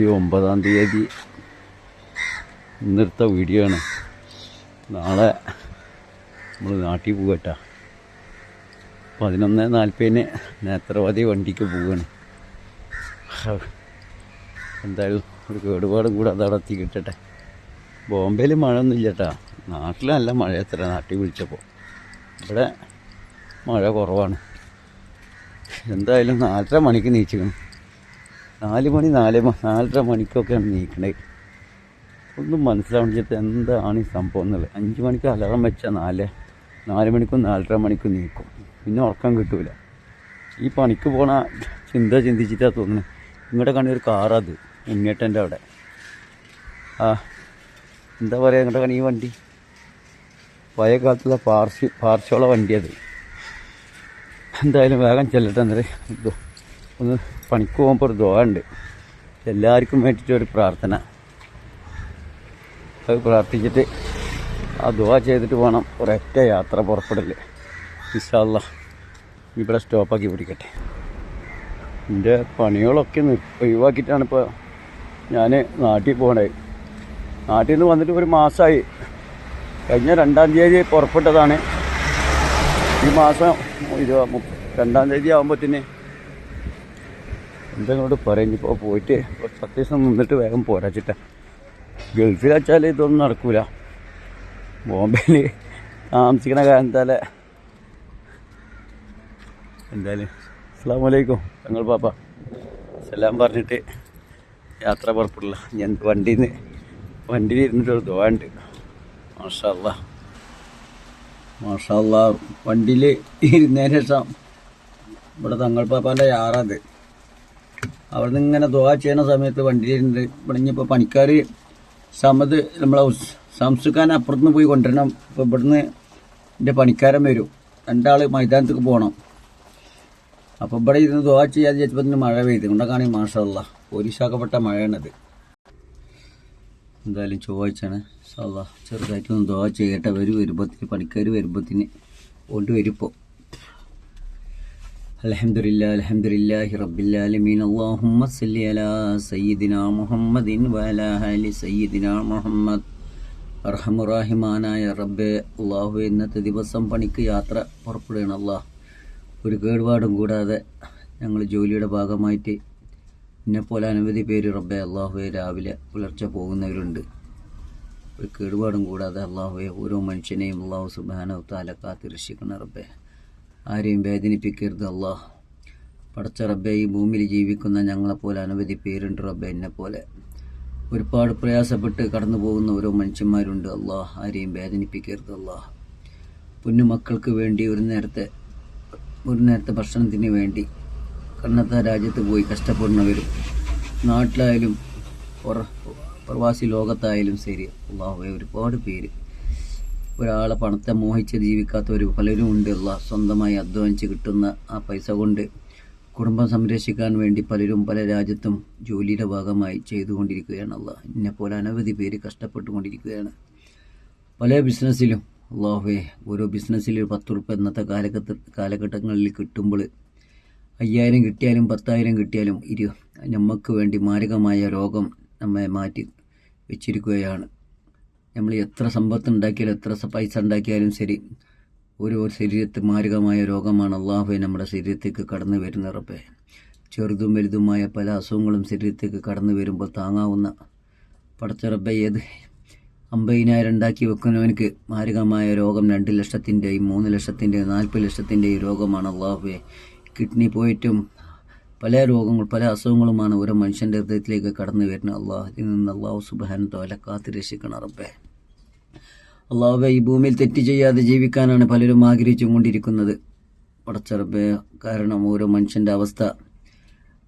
ഇരുപത്തി ഒമ്പതാം തീയതി ഇന്നത്തെ വീഡിയോ ആണ്. നാളെ നമ്മൾ നാട്ടിൽ പോകട്ടാ. പതിനൊന്ന് നാൽപ്പതിന് നേത്രവാദി വണ്ടിക്ക് പോവുകയാണ് എന്തായാലും ഒരു കേടുപാടും കൂടെ അത് നടത്തി കിട്ടട്ടെ ബോംബെയിൽ മഴ ഒന്നും ഇല്ല കേട്ടാ നാട്ടിൽ നല്ല മഴ എത്ര നാട്ടിൽ വിളിച്ചപ്പോൾ ഇവിടെ മഴ കുറവാണ്. എന്തായാലും നാലര മണിക്ക് നീച്ചിക്കണം. നാല് മണി നാല് നാലര മണിക്കൊക്കെയാണ് നീക്കണേ. ഒന്നും മനസ്സിലാവണിച്ചിട്ട് എന്താണ് ഈ സംഭവം എന്നുള്ളത്. അഞ്ച് മണിക്ക് അലാറം വെച്ചാൽ നാല് നാല് മണിക്കും നാലര മണിക്കും നീക്കും. പിന്നെ ഉറക്കം കിട്ടൂല. ഈ പണിക്ക് പോണ ചിന്ത ചിന്തിച്ചിട്ടാണ് തോന്നുന്നത് ഇങ്ങോട്ട് കണി ഒരു കാറത് ഉണ്ണിയേട്ടന്റെ അവിടെ. ആ എന്താ പറയുക ഇങ്ങോട്ട് കണി ഈ വണ്ടി? പഴയ കാലത്തുള്ള പാർസി പാർശോള വണ്ടി അത്. എന്തായാലും വേഗം ചെല്ലട്ടെ എന്നേരം ഇതോ ഒന്ന് പണിക്ക് പോകുമ്പോൾ ഒരു ദോഹ ഉണ്ട് എല്ലാവർക്കും വേണ്ടിയിട്ട് ഒരു പ്രാർത്ഥന. അത് പ്രാർത്ഥിച്ചിട്ട് ആ ദുവാ ചെയ്തിട്ട് പോകണം ഒരൊറ്റ യാത്ര പുറപ്പെടൽ. വിശാല ഇവിടെ സ്റ്റോപ്പാക്കി പിടിക്കട്ടെ. എന്റെ പണികളൊക്കെ ഒഴിവാക്കിയിട്ടാണ് ഇപ്പോൾ ഞാൻ നാട്ടിൽ പോകണത് നാട്ടിൽ നിന്ന് വന്നിട്ട് ഒരു മാസമായി കഴിഞ്ഞ രണ്ടാം തീയതി പുറപ്പെട്ടതാണ്. ഈ മാസം ഇരുപത് രണ്ടാം തീയതി ആകുമ്പോഴത്തേന് എന്തെങ്കിലും പറയും ഇപ്പോൾ പോയിട്ട് സത്യസം നിന്നിട്ട് വേഗം പോരാച്ചിട്ട ഗൾഫിൽ വെച്ചാൽ ഇതൊന്നും നടക്കൂല. ബോംബെയിൽ താമസിക്കണ കാരണത്താൽ എന്തായാലും അസ്സാം വലൈക്കും ഞങ്ങൾ പാപ്പ എല്ലാം പറഞ്ഞിട്ട് യാത്ര പുറപ്പെടില്ല. ഞാൻ വണ്ടിയിൽ നിന്ന് വണ്ടിയിൽ ഇരുന്നിട്ട് ഒരു ദോണ്ട് മാഷല്ല മാഷല്ല വണ്ടിയിൽ ഇരുന്നതിന് ശേഷം ഇവിടെ തങ്ങൾ പാപ്പാന്റെ യാറത് അവിടെ നിന്ന് ഇങ്ങനെ ദുവാ ചെയ്യുന്ന സമയത്ത് വണ്ടിയിലുണ്ട്. ഇവിടെ ഇനിയിപ്പോൾ പണിക്കാർ സമത് നമ്മളെ സംസുഖാൻ അപ്പുറത്തുനിന്ന് പോയി കൊണ്ടുവരണം. ഇപ്പോൾ ഇവിടുന്ന് എന്റെ പണിക്കാരൻ വരും. രണ്ടാൾ മൈതാനത്തേക്ക് പോകണം അപ്പോൾ ഇവിടെ ഇരുന്ന് ദുവാ ചെയ്യാതെ ചോദിച്ചപ്പോൾ തന്നെ മഴ പെയ്തു. കൊണ്ടൊക്കെയാണ് ഈ മാഷല്ല പോലീസാക്കപ്പെട്ട മഴയാണത്. എന്തായാലും ചൊവ്വാഴ്ചയാണ്. സാധാ ചെറുതായിട്ടൊന്ന് ദുവാ ചെയ്യട്ടെ. വരും വരുമ്പത്തിന് പണിക്കാർ വരുമ്പത്തിന് കൊണ്ട് വരിപ്പോൾ الحمد لله الحمد لله رب العالمين اللهم صل على سيدنا محمد وعلى آل سيدنا محمد അർഹമുറാഹിമാനായ റബ്ബെ അള്ളാഹു ഇന്നത്തെ ദിവസം പണിക്ക് യാത്ര പുറപ്പെടുകയാണ് അള്ളാഹ് ഒരു കേടുപാടും കൂടാതെ ഞങ്ങൾ ജോലിയുടെ ഭാഗമായിട്ട് എന്നെപ്പോലെ അനവധി പേര് റബ്ബെ അള്ളാഹുവെ രാവിലെ പുലർച്ചെ പോകുന്നവരുണ്ട് ഒരു കേടുപാടും കൂടാതെ അള്ളാഹുവെ ഓരോ മനുഷ്യനെയും അള്ളാഹു സുബാന താല കാത്ത് രക്ഷിക്കണം റബ്ബെ ആരെയും വേദനിപ്പിക്കരുത് അള്ളാഹ് പടച്ച റബ്ബെ ഈ ഭൂമിയിൽ ജീവിക്കുന്ന ഞങ്ങളെപ്പോലെ അനവധി പേരുണ്ട് റബ്ബെ എന്നെ പോലെ ഒരുപാട് പ്രയാസപ്പെട്ട് കടന്നു പോകുന്ന ഓരോ മനുഷ്യന്മാരുണ്ട് അള്ളാഹ് ആരെയും വേദനിപ്പിക്കരുത് അള്ളാഹ് പൊന്നുമക്കൾക്ക് വേണ്ടി ഒരു നേരത്തെ ഒരു നേരത്തെ ഭക്ഷണത്തിന് വേണ്ടി കണ്ണത്ത രാജ്യത്ത് പോയി കഷ്ടപ്പെടുന്നവരും നാട്ടിലായാലും പ്രവാസി ലോകത്തായാലും ശരി. അള്ളാഹുവെ ഒരുപാട് പേര്. ഒരാളെ പണത്തെ മോഹിച്ച് ജീവിക്കാത്തവർ പലരും ഉണ്ട്. അല്ല സ്വന്തമായി അധ്വാനിച്ച് കിട്ടുന്ന ആ പൈസ കൊണ്ട് കുടുംബം സംരക്ഷിക്കാൻ വേണ്ടി പലരും പല രാജ്യത്തും ജോലിയുടെ ഭാഗമായി ചെയ്തുകൊണ്ടിരിക്കുകയാണ് അല്ല പോലെ അനവധി പേര് കഷ്ടപ്പെട്ടുകൊണ്ടിരിക്കുകയാണ്. പല ബിസിനസ്സിലും അള്ളാഹുവേ ഓരോ ബിസിനസ്സിൽ പത്ത് ഉറുപ്പ് ഇന്നത്തെ കാലഘട്ട കാലഘട്ടങ്ങളിൽ കിട്ടുമ്പോൾ അയ്യായിരം കിട്ടിയാലും പത്തായിരം കിട്ടിയാലും ഇരു നമുക്ക് വേണ്ടി മാരകമായ രോഗം നമ്മെ മാറ്റി വെച്ചിരിക്കുകയാണ്. നമ്മൾ എത്ര സമ്പത്ത് ഉണ്ടാക്കിയാലും എത്ര പൈസ ഉണ്ടാക്കിയാലും ശരി ഒരു ശരീരത്ത് മാരകമായ രോഗമാണ് അള്ളാഹു നമ്മുടെ ശരീരത്തേക്ക് കടന്നു വരുന്ന റബ്ബെ. ചെറുതും വലുതുമായ പല അസുഖങ്ങളും ശരീരത്തേക്ക് കടന്നു വരുമ്പോൾ താങ്ങാവുന്ന പടച്ച ഏത്? അമ്പതിനായിരം ഉണ്ടാക്കി വെക്കുന്നവനക്ക് മാരകമായ രോഗം രണ്ട് ലക്ഷത്തിന്റെയും മൂന്ന് ലക്ഷത്തിന്റെയും നാൽപ്പത് ലക്ഷത്തിന്റെയും രോഗമാണ് അള്ളാഹുവെ. കിഡ്നി പോയിട്ടും പല രോഗങ്ങൾ പല അസുഖങ്ങളുമാണ് ഓരോ മനുഷ്യന്റെ ഹൃദയത്തിലേക്ക് കടന്നു വരുന്നത്. അള്ളാഹു ഇതിൽ നിന്ന് അള്ളാഹു സുബാന തോല കാത്തി രക്ഷിക്കണം റബ്ബെ. അള്ളാഹുബെ ഈ ഭൂമിയിൽ തെറ്റ് ചെയ്യാതെ ജീവിക്കാനാണ് പലരും ആഗ്രഹിച്ചും കൊണ്ടിരിക്കുന്നത് പടച്ചറബെ കാരണം ഓരോ മനുഷ്യന്റെ അവസ്ഥ.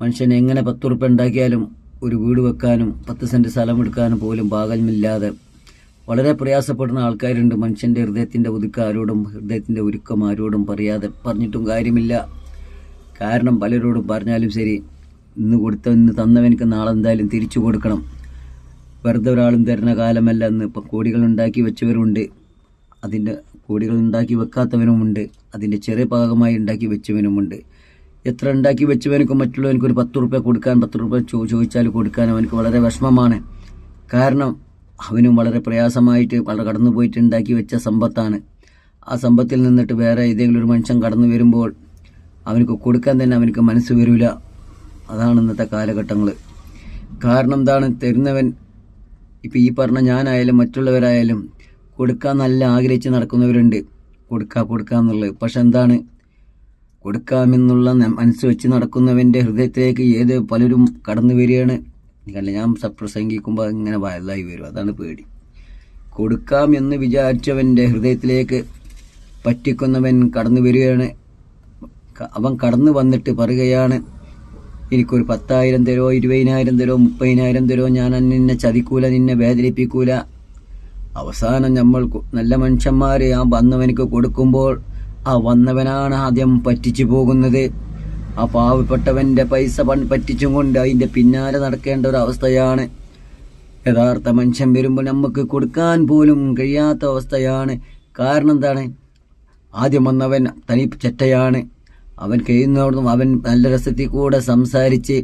മനുഷ്യൻ എങ്ങനെ പത്ത് ഉറുപ്പ് ഉണ്ടാക്കിയാലും ഒരു വീട് വെക്കാനും പത്ത് സെന്റ് സ്ഥലം എടുക്കാനും പോലും പാകമില്ലാതെ വളരെ പ്രയാസപ്പെടുന്ന ആൾക്കാരുണ്ട്. മനുഷ്യന്റെ ഹൃദയത്തിന്റെ ഒതുക്കം ആരോടും ഹൃദയത്തിന്റെ ഒരുക്കം ആരോടും പറയാതെ പറഞ്ഞിട്ടും കാര്യമില്ല. കാരണം പലരോടും പറഞ്ഞാലും ശരി ഇന്ന് കൊടുത്ത ഇന്ന് തന്നവനക്ക് നാളെ എന്തായാലും തിരിച്ചു കൊടുക്കണം. വെറുതെ ഒരാളും തരുന്ന കാലമല്ല ഇന്ന്. ഇപ്പം കോടികൾ ഉണ്ടാക്കി വെച്ചവരുണ്ട്. അതിന്റെ കോടികൾ ഉണ്ടാക്കി വെക്കാത്തവനുമുണ്ട്. അതിന്റെ ചെറിയ ഭാഗമായി ഉണ്ടാക്കി വെച്ചവനുമുണ്ട്. എത്ര ഉണ്ടാക്കി വെച്ചവനക്കും മറ്റുള്ളവനക്ക് ഒരു പത്ത് റുപ്യ കൊടുക്കാൻ പത്ത് റുപ്യ ചോദിച്ചാൽ കൊടുക്കാൻ അവനക്ക് വളരെ വിഷമമാണ്. കാരണം അവനും വളരെ പ്രയാസമായിട്ട് വളരെ കടന്നു പോയിട്ട് ഉണ്ടാക്കി വെച്ച സമ്പത്താണ്. ആ സമ്പത്തിൽ നിന്നിട്ട് വേറെ ഏതെങ്കിലും ഒരു മനുഷ്യൻ കടന്നു വരുമ്പോൾ അവനക്ക് കൊടുക്കാൻ തന്നെ അവനക്ക് മനസ്സ് വരില്ല അതാണ് ഇന്നത്തെ കാലഘട്ടങ്ങൾ. കാരണം എന്താണ്? തരുന്നവൻ ഇപ്പം ഈ പറഞ്ഞ ഞാനായാലും മറ്റുള്ളവരായാലും കൊടുക്കാൻ നല്ല ആഗ്രഹിച്ച് നടക്കുന്നവരുണ്ട്. കൊടുക്കാം കൊടുക്കാമെന്നുള്ളത് പക്ഷെ എന്താണ്? കൊടുക്കാമെന്നുള്ള മനസ്സ് വെച്ച് നടക്കുന്നവന്റെ ഹൃദയത്തിലേക്ക് ഏത് പലരും കടന്നു വരികയാണ്. അല്ല ഞാൻ സപ്രസംഗിക്കുമ്പോൾ പ്രസംഗിക്കുമ്പോൾ ഇങ്ങനെ വയലായി വരും. അതാണ് പേടി. കൊടുക്കാം എന്ന് വിചാരിച്ചവന്റെ ഹൃദയത്തിലേക്ക് പറ്റിക്കുന്നവൻ കടന്നു വരികയാണ്. അവൻ കടന്നു വന്നിട്ട് പറയുകയാണ് എനിക്കൊരു പത്തായിരം തരോ ഇരുപതിനായിരം തരോ മുപ്പതിനായിരം തരോ ഞാൻ നിന്നെ ചതിക്കൂല നിന്നെ വേദനിപ്പിക്കൂല. അവസാനം നമ്മൾ നല്ല മനുഷ്യന്മാർ ആ വന്നവനക്ക് കൊടുക്കുമ്പോൾ ആ വന്നവനാണ് ആദ്യം പറ്റിച്ചു പോകുന്നത്. ആ പാവപ്പെട്ടവന്റെ പൈസ പറ്റിച്ചും കൊണ്ട് അതിന്റെ പിന്നാലെ നടക്കേണ്ട ഒരു അവസ്ഥയാണ്. യഥാർത്ഥ മനുഷ്യൻ വരുമ്പോൾ നമുക്ക് കൊടുക്കാൻ പോലും കഴിയാത്ത അവസ്ഥയാണ്. കാരണം എന്താണ്? ആദ്യം വന്നവൻ തനി ചെറ്റയാണ്. അവൻ കഴിയുന്നതോടും അവൻ നല്ല രസത്തിൽ കൂടെ സംസാരിച്ച്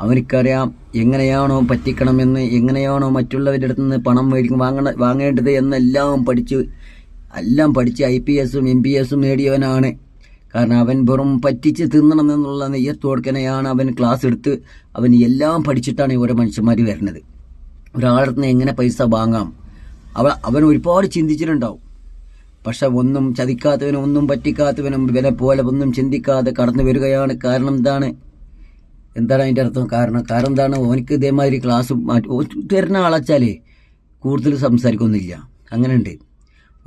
അവനിക്കറിയാം എങ്ങനെയാണോ പറ്റിക്കണമെന്ന് എങ്ങനെയാണോ മറ്റുള്ളവരുടെ അടുത്ത് നിന്ന് പണം മേടിക്കും വാങ്ങണ വാങ്ങേണ്ടത് എന്നെല്ലാം പഠിച്ചു. എല്ലാം പഠിച്ച് ഐ പി എസും എം പി എസും നേടിയവനാണ്. കാരണം അവൻ വെറും പറ്റിച്ച് തിന്നണമെന്നുള്ള നെയ്യത്തോടുക്കനെയാണ് അവൻ ക്ലാസ് എടുത്ത് അവൻ എല്ലാം പഠിച്ചിട്ടാണ് ഓരോ മനുഷ്യന്മാർ വരുന്നത്. ഒരാളുടെ നിന്ന് എങ്ങനെ പൈസ വാങ്ങാം? അവ അവൻ ഒരുപാട് ചിന്തിച്ചിട്ടുണ്ടാവും. പക്ഷെ ഒന്നും ചതിക്കാത്തവനും ഒന്നും പറ്റിക്കാത്തവനും വില പോലെ ഒന്നും ചിന്തിക്കാതെ കടന്നു വരികയാണ്. കാരണം എന്താണ്? എന്താണ് അതിന്റെ അർത്ഥം? കാരണം കാരണം എന്താണ്? ഓനിക്ക് ഇതേമാതിരി ക്ലാസ് മാറ്റി തരുന്ന ആളച്ചാലേ കൂടുതൽ സംസാരിക്കൊന്നുമില്ല. അങ്ങനെയുണ്ട്.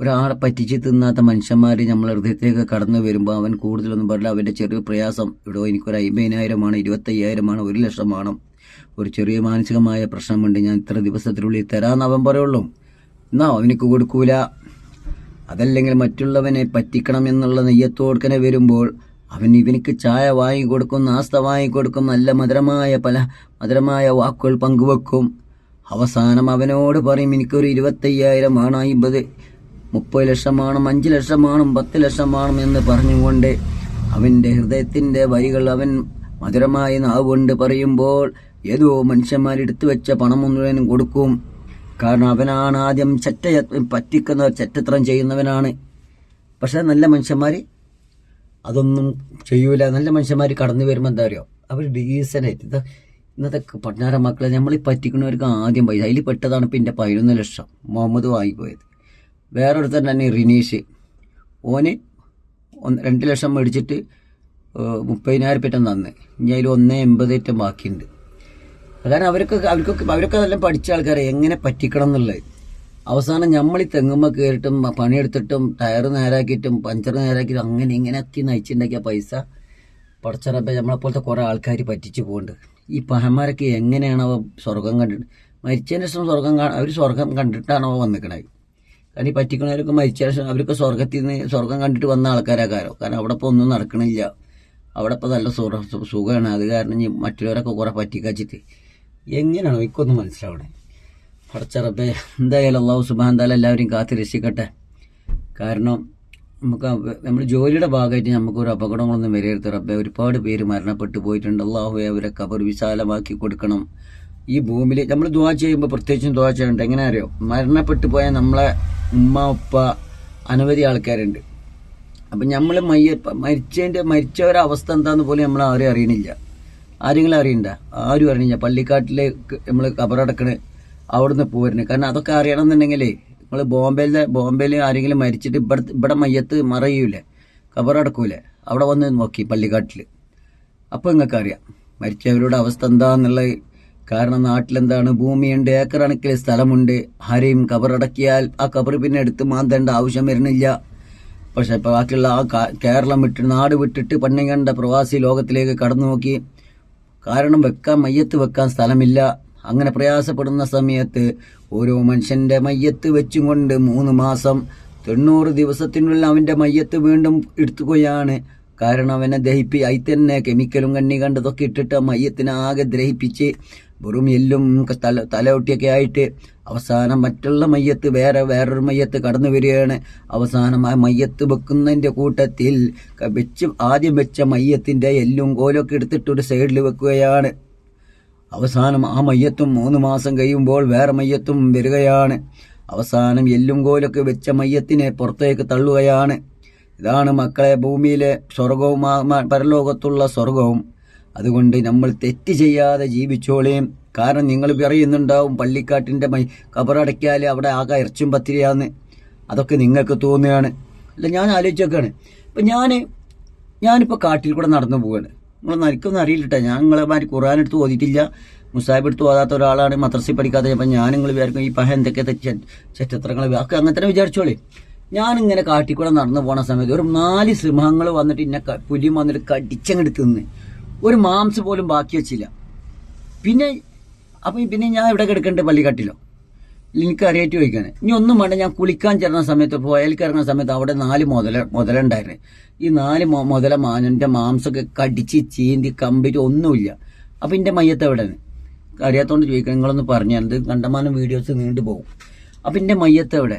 ഒരാളെ പറ്റിച്ച് തിന്നാത്ത മനുഷ്യന്മാർ നമ്മളെ ഹൃദയത്തേക്ക് കടന്നു വരുമ്പോൾ അവൻ കൂടുതലൊന്നും പറയില്ല. അവന്റെ ചെറിയ പ്രയാസം ഇവിടെ എനിക്കൊരു അമ്പതിനായിരമാണ് ഇരുപത്തയ്യായിരമാണ് ഒരു ലക്ഷമാണ് ഒരു ചെറിയ മാനസികമായ പ്രശ്നമുണ്ട് ഞാൻ ഇത്ര ദിവസത്തിനുള്ളിൽ തരാമെന്ന് അവൻ പറയുള്ളൂ. എന്നാ അവനിക്ക് കൊടുക്കൂല. അതല്ലെങ്കിൽ മറ്റുള്ളവനെ പറ്റിക്കണം എന്നുള്ള നെയ്യത്തോടുക്കനെ വരുമ്പോൾ അവൻ ഇവനിക്ക് ചായ വാങ്ങിക്കൊടുക്കും നാസ്ത വാങ്ങിക്കൊടുക്കും നല്ല മധുരമായ പല മധുരമായ വാക്കുകൾ പങ്കുവെക്കും. അവസാനം അവനോട് പറയും എനിക്കൊരു ഇരുപത്തയ്യായിരം ആണ് അമ്പത് മുപ്പത് ലക്ഷമാണ് അഞ്ച് ലക്ഷമാണ് പത്ത് ലക്ഷമാണ് എന്ന് പറഞ്ഞുകൊണ്ട് അവന്റെ ഹൃദയത്തിന്റെ വരികൾ അവൻ മധുരമായി നാവുകൊണ്ട് പറയുമ്പോൾ ഏതോ മനുഷ്യന്മാരെടുത്തു വെച്ച പണം മുഴുവനും കൊടുക്കും. കാരണം അവനാണ് ആദ്യം ചെറ്റ പറ്റിക്കുന്ന ചെറ്റത്രം ചെയ്യുന്നവനാണ്. പക്ഷെ നല്ല മനുഷ്യന്മാർ അതൊന്നും ചെയ്യൂല. നല്ല മനുഷ്യന്മാർ കടന്നു വരുമ്പോൾ എന്താ പറയുക അവർ ഡീസനായിട്ട് ഇതാ ഇന്നത്തെ പട്ടണാര മക്കളെ നമ്മൾ പറ്റിക്കുന്നവർക്ക് ആദ്യം പൈസ. അതിൽ പെട്ടതാണ് ഇപ്പം എന്റെ പതിനൊന്ന് ലക്ഷം. മുഹമ്മദ് വാങ്ങിപ്പോയത് വേറൊരുത്തൻ തന്നെ റിനീഷ്. ഓന് ഒന്ന് രണ്ട് ലക്ഷം മേടിച്ചിട്ട് മുപ്പതിനായിരം പറ്റം തന്ന്. ഇനി അതിൽ ഒന്നേ എൺപതേറ്റം ബാക്കിയുണ്ട്. കാരണം അവർക്ക് അവർക്കൊക്കെ അവരൊക്കെ അതെല്ലാം പഠിച്ച ആൾക്കാരെ എങ്ങനെ പറ്റിക്കണം എന്നുള്ളത്. അവസാനം നമ്മൾ ഈ തെങ്ങുമ്മ കയറിയിട്ടും പണിയെടുത്തിട്ടും ടയർ നേരാക്കിയിട്ടും പഞ്ചർ നേരാക്കിയിട്ടും അങ്ങനെ ഇങ്ങനെയൊക്കെ നയിച്ചുണ്ടാക്കിയ പൈസ പടച്ചറപ്പ നമ്മളെപ്പോലത്തെ കുറേ ആൾക്കാർ പറ്റിച്ചു പോകുന്നുണ്ട് ഈ പഹന്മാരൊക്കെ എങ്ങനെയാണ് അവ സ്വർഗം കണ്ടിട്ട് മരിച്ചതിന് ശേഷം സ്വർഗം അവർ സ്വർഗം കണ്ടിട്ടാണോ വന്നിക്കണത്. കാരണം ഈ പറ്റിക്കണവരൊക്കെ മരിച്ച ശേഷം അവരൊക്കെ സ്വർഗത്തിൽ നിന്ന് സ്വർഗം കണ്ടിട്ട് വന്ന ആൾക്കാരാക്കാരോ കാരണം അവിടെ ഇപ്പോൾ ഒന്നും നടക്കണില്ല. അവിടെ ഇപ്പോൾ നല്ല സുഖ സുഖമാണ് അത് കാരണം മറ്റുള്ളവരൊക്കെ കുറേ പറ്റിക്കാച്ചിട്ട്. എങ്ങനെയാണോ എനിക്കൊന്നും മനസ്സിലാവണേ? പടച്ചറപ്പേ എന്തായാലും അള്ളാഹു സുബാന്താല എല്ലാവരെയും കാത്ത് രക്ഷിക്കട്ടെ. കാരണം നമുക്ക് നമ്മൾ ജോലിയുടെ ഭാഗമായിട്ട് നമുക്ക് ഒരു അപകടങ്ങളൊന്നും വരരുത് റബ്ബെ ഒരുപാട് പേര് മരണപ്പെട്ടു പോയിട്ടുണ്ട്. അള്ളാഹു അവരെ കബർ വിശാലമാക്കി കൊടുക്കണം. ഈ ഭൂമിയിൽ നമ്മൾ ദുവാ ചെയ്യുമ്പോൾ പ്രത്യേകിച്ചും ദുവാ ചെയ്യണ്ട. എങ്ങനെ അറിയോ? മരണപ്പെട്ടു പോയ നമ്മളെ ഉമ്മ ഉപ്പ അനവധി ആൾക്കാരുണ്ട്. അപ്പം നമ്മൾ മയ്യ മരിച്ചതിന്റെ മരിച്ചവരുടെ അവസ്ഥ എന്താന്ന് പോലും നമ്മൾ ആരും അറിയണില്ല. ആരെങ്കിലും അറിയണ്ട. ആരും അറിഞ്ഞ പള്ളിക്കാട്ടിലേക്ക് നമ്മൾ കബറടക്കണേ അവിടുന്ന് പോരുന്നത് കാരണം അതൊക്കെ അറിയണം എന്നുണ്ടെങ്കിലേ നമ്മൾ ബോംബെയിലെ ബോംബെയിൽ ആരെങ്കിലും മരിച്ചിട്ട് ഇവിടെ ഇവിടെ മയ്യത്ത് മറയൂലേ. കബറടക്കൂലേ അവിടെ വന്ന് നോക്കി പള്ളിക്കാട്ടിൽ അപ്പോൾ നിങ്ങൾക്ക് അറിയാം മരിച്ചവരുടെ അവസ്ഥ എന്താണെന്നുള്ള കാരണം നാട്ടിലെന്താണ്? ഭൂമിയുണ്ട് ഏക്കർ കണക്കിൽ സ്ഥലമുണ്ട്. ആരെയും കബറടക്കിയാൽ ആ കബർ പിന്നെ എടുത്ത് മാന്തേണ്ട ആവശ്യം വരുന്നില്ല. പക്ഷേ ഇപ്പോൾ ബാക്കിയുള്ള ആ കേരളം വിട്ട് നാട് വിട്ടിട്ട് പണ്ണി പ്രവാസി ലോകത്തിലേക്ക് കടന്നു നോക്കി കാരണം വെക്കാൻ മയ്യത്ത് വെക്കാൻ സ്ഥലമില്ല. അങ്ങനെ പ്രയാസപ്പെടുന്ന സമയത്ത് ഓരോ മനുഷ്യന്റെ മയ്യത്ത് വെച്ചും കൊണ്ട് മൂന്ന് മാസം തൊണ്ണൂറ് ദിവസത്തിനുള്ളിൽ അവന്റെ മയ്യത്ത് വീണ്ടും എടുത്തുകയാണ് കാരണം അവനെ ദഹിപ്പി അതിൽ തന്നെ കെമിക്കലും കണ്ണി കണ്ടതൊക്കെ ഇട്ടിട്ട് മയ്യത്തിനാകെ ദ്രഹിപ്പിച്ച് വെറും എല്ലും തല തലയൊട്ടിയൊക്കെ ആയിട്ട് അവസാനം മറ്റുള്ള മയ്യത്ത് വേറെ വേറൊരു മയ്യത്ത് കടന്നു വരികയാണ്. അവസാനം ആ മയ്യത്ത് വെക്കുന്നതിന്റെ കൂട്ടത്തിൽ വെച്ച് ആദ്യം വെച്ച മയ്യത്തിന്റെ എല്ലും കോലൊക്കെ എടുത്തിട്ട് ഒരു സൈഡിൽ വെക്കുകയാണ്. അവസാനം ആ മയ്യത്തും മൂന്ന് മാസം കഴിയുമ്പോൾ വേറെ മയ്യത്തും വരികയാണ്. അവസാനം എല്ലും കോലൊക്കെ വെച്ച മയ്യത്തിനെ പുറത്തേക്ക് തള്ളുകയാണ്. ഇതാണ് മക്കളെ ഭൂമിയിലെ സ്വർഗവും പരലോകത്തുള്ള സ്വർഗവും. അതുകൊണ്ട് നമ്മൾ തെറ്റ് ചെയ്യാതെ ജീവിച്ചോളേം. കാരണം നിങ്ങൾ പറയുന്നുണ്ടാവും പള്ളിക്കാട്ടിന്റെ മൈ കബറടക്കിയാൽ അവിടെ ആകെ ഇറച്ചും പത്തിരിയാന്ന്. അതൊക്കെ നിങ്ങൾക്ക് തോന്നുകയാണ്. അല്ല ഞാൻ ആലോചിച്ചൊക്കെയാണ്. ഇപ്പം ഞാൻ ഞാനിപ്പോൾ കാട്ടിൽ കൂടെ നടന്നു പോവുകയാണ് നിങ്ങൾ എനിക്കൊന്നും അറിയില്ലട്ടെ. ഞാൻ നിങ്ങളെ മാതിരി ഖുറാൻ എടുത്ത് ഓതിയിട്ടില്ല. മുസാഹിബ് എടുത്ത് ഓതാത്ത ഒരാളാണ് മദ്രസയിൽ പഠിക്കാത്ത. അപ്പം ഞാൻ നിങ്ങൾ വിചാരിക്കും ഈ പഹ എന്തൊക്കെ ചെറ്റത്രങ്ങൾ ഒക്കെ അങ്ങനെ തന്നെ വിചാരിച്ചോളേ. ഞാനിങ്ങനെ കാട്ടിൽ കൂടെ നടന്നു പോണ സമയത്ത് ഒരു നാല് സിംഹങ്ങൾ വന്നിട്ട് ഇന്നെ പുലി വന്നിട്ട് കടിച്ചങ്ങട് തിന്ന്. ഒരു മാംസ പോലും ബാക്കി വെച്ചില്ല. പിന്നെ അപ്പം പിന്നെ ഞാൻ ഇവിടെ കിടക്കേണ്ടത് പള്ളിക്കാട്ടിലോ. എനിക്ക് അറിയാറ്റ് ചോദിക്കാൻ ഇനി ഒന്നും വേണ്ട ഞാൻ കുളിക്കാൻ ചേർന്ന സമയത്ത് പുഴയിലേക്ക് ഇറങ്ങുന്ന സമയത്ത് അവിടെ നാല് മുതല മുതലുണ്ടായിരുന്നു. ഈ നാല് മുതല മാനന്റെ മാംസമൊക്കെ കടിച്ച് ചീന്തി കമ്പിറ്റ് ഒന്നുമില്ല. അപ്പം എന്റെ മയ്യത്ത് എവിടെയാണ്? അറിയാത്തതുകൊണ്ട് ചോദിക്കുക നിങ്ങളൊന്ന് പറഞ്ഞു എന്ത് കണ്ടമാനം വീഡിയോസ് നീണ്ടു പോകും. അപ്പം എന്റെ മയ്യത്ത് എവിടെ?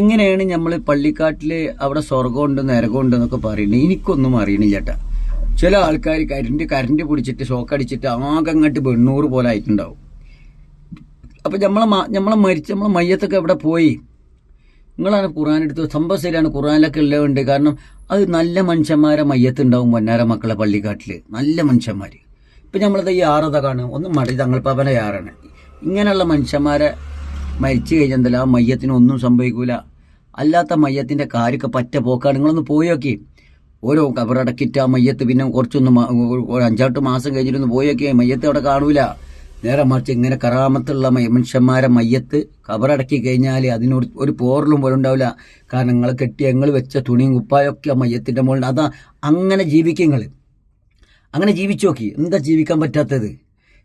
എങ്ങനെയാണ് നമ്മൾ പള്ളിക്കാട്ടിൽ അവിടെ സ്വർഗമുണ്ട് നരകമുണ്ട് എന്നൊക്കെ പറയുന്നത്? എനിക്കൊന്നും അറിയണില്ല ചേട്ടാ ചില ആൾക്കാർ കരണ്ട് കരണ്ട് പിടിച്ചിട്ട് ഷോക്കടിച്ചിട്ട് ആകെ അങ്ങോട്ട് വെണ്ണൂറ് പോലെ ആയിട്ടുണ്ടാവും. അപ്പൊ നമ്മളെ നമ്മളെ മരിച്ച നമ്മളെ മയ്യത്തൊക്കെ എവിടെ പോയി? നിങ്ങളാണ് ഖുറാൻ എടുത്ത് സംഭവം ശരിയാണ്. ഖുറാനിലൊക്കെ ഉള്ളതുണ്ട് കാരണം അത് നല്ല മനുഷ്യന്മാരെ മയ്യത്തുണ്ടാവും പൊന്നാര മക്കളെ പള്ളിക്കാട്ടിൽ. നല്ല മനുഷ്യന്മാര്. ഇപ്പൊ നമ്മളത് ഈ ആറത കാണും ഒന്ന് മടി തങ്ങൾപ്പാപ്പനെ ആറാണ്. ഇങ്ങനെയുള്ള മനുഷ്യന്മാരെ മരിച്ചു കഴിഞ്ഞാൽ ആ മയ്യത്തിനൊന്നും സംഭവിക്കൂല. അല്ലാത്ത മയ്യത്തിന്റെ കാര്യമൊക്കെ പറ്റ പോക്കാണ്. നിങ്ങളൊന്ന് പോയി നോക്കി. ഓരോ കബറടക്കിയിട്ട് ആ മയ്യത്ത് പിന്നെ കുറച്ചൊന്ന് അഞ്ചാട്ട് മാസം കഴിഞ്ഞിട്ടൊന്ന് പോയൊക്കെ മയ്യത്ത് അവിടെ കാണൂല. നേരെ മറിച്ച് ഇങ്ങനെ കറാമത്തുള്ള മനുഷ്യന്മാരെ മയ്യത്ത് കബറടക്കി കഴിഞ്ഞാൽ അതിനോട് ഒരു പോറലും പോലും ഉണ്ടാവില്ല. കാരണം നിങ്ങൾ കെട്ടി ഞങ്ങൾ വെച്ച തുണിയും കുപ്പായൊക്കെ ആ മയ്യത്തിന്റെ മുകളിൽ അതാ അങ്ങനെ ജീവിക്കുക അങ്ങനെ ജീവിച്ചു നോക്കി. എന്താ ജീവിക്കാൻ പറ്റാത്തത്?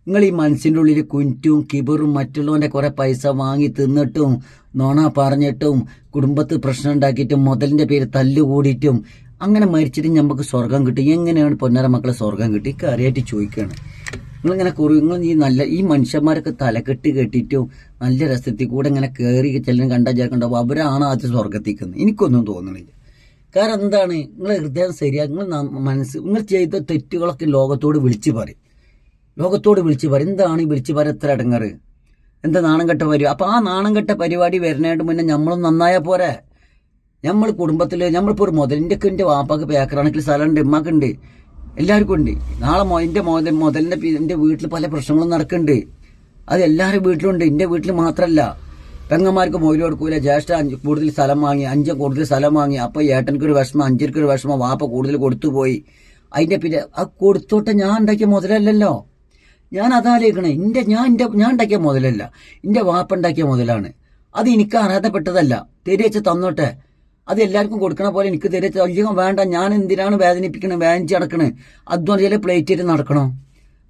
നിങ്ങൾ ഈ മനസ്സിന്റെ ഉള്ളിൽ കുഞ്ഞും കിബറും മറ്റുള്ളവന്റെ കുറെ പൈസ വാങ്ങി തിന്നിട്ടും നോണ പറഞ്ഞിട്ടും കുടുംബത്ത് പ്രശ്നം ഉണ്ടാക്കിയിട്ടും മുതലിന്റെ പേര് തല്ലുകൂടിയിട്ടും അങ്ങനെ മരിച്ചിട്ട് നമുക്ക് സ്വർഗം കിട്ടി. എങ്ങനെയാണ് പൊന്നര മക്കളെ സ്വർഗം കിട്ടി? കാര്യമായിട്ട് ചോദിക്കുകയാണ് നിങ്ങളിങ്ങനെ കുറു നിങ്ങൾ ഈ നല്ല ഈ മനുഷ്യന്മാരൊക്കെ തലക്കെട്ട് കെട്ടിയിട്ടും നല്ല രസത്തിൽ കൂടെ ഇങ്ങനെ കയറി ചെല്ലും കണ്ടാൽ ചേർക്കണ്ടാവും അവരാണ് ആദ്യം സ്വർഗത്തിക്കുന്നത് എനിക്കൊന്നും തോന്നുന്നില്ല കാരണം എന്താണ്? നിങ്ങളെ ഹൃദയം ശരിയാ നിങ്ങൾ മനസ്സ് നിങ്ങൾ ചെയ്ത തെറ്റുകളൊക്കെ ലോകത്തോട് വിളിച്ചു പറയും. ലോകത്തോട് വിളിച്ചു പറയും. എന്താണ് ഈ വിളിച്ചു പറയാൻ എത്ര അടങ്ങറ് എന്താ നാണം കെട്ട പരിപാടി അപ്പൊ ആ നാണം കെട്ട പരിപാടി വരുന്നതിന് മുന്നേ നമ്മളും നന്നായാൽ പോരെ? നമ്മൾ കുടുംബത്തിൽ നമ്മളിപ്പോൾ ഒരു മുതലിന്റെ ഒക്കെ എന്റെ വാപ്പാക്ക് പേക്കറാണെങ്കിൽ സ്ഥലമുണ്ട് ഉമ്മാക്കുണ്ട് എല്ലാവർക്കും ഉണ്ട്. നാളെ എന്റെ മുതൽ മുതലിന്റെ എന്റെ വീട്ടിൽ പല പ്രശ്നങ്ങളും നടക്കുന്നുണ്ട്. അത് എല്ലാവരും വീട്ടിലുണ്ട്. എന്റെ വീട്ടിൽ മാത്രമല്ല പെങ്ങന്മാർക്ക് മൊയിൽ കൊടുക്കൂല. ജ്യേഷ്ഠ അഞ്ച് കൂടുതൽ സ്ഥലം വാങ്ങി അഞ്ച് കൂടുതൽ സ്ഥലം വാങ്ങി. അപ്പോൾ ഏട്ടൻക്ക് ഒരു വിഷമം അഞ്ചിற்கு ഒരു വിഷമം. വാപ്പ കൂടുതൽ കൊടുത്തു പോയി. അതിന്റെ പിന്നെ ആ കൊടുത്തോട്ടെ ഞാൻ ഉണ്ടാക്കിയ മുതലല്ലല്ലോ. ഞാൻ അതാലോചിക്കണേ എന്റെ ഞാൻ എന്റെ ഞാൻ ഉണ്ടാക്കിയ മുതലല്ല. എന്റെ വാപ്പ ഉണ്ടാക്കിയ മുതലാണ്. അത് എനിക്ക് അർഹതപ്പെട്ടതല്ല. തിരിച്ച് തന്നോട്ടെ. അത് എല്ലാവർക്കും കൊടുക്കണ പോലെ എനിക്ക് തരെ അധികം വേണ്ട ഞാൻ എന്തിനാണ് വേദനിപ്പിക്കണേ വേദനിച്ച് നടക്കണേ അധ്വാനിച്ചാൽ പ്ലേറ്റ് നടക്കണോ?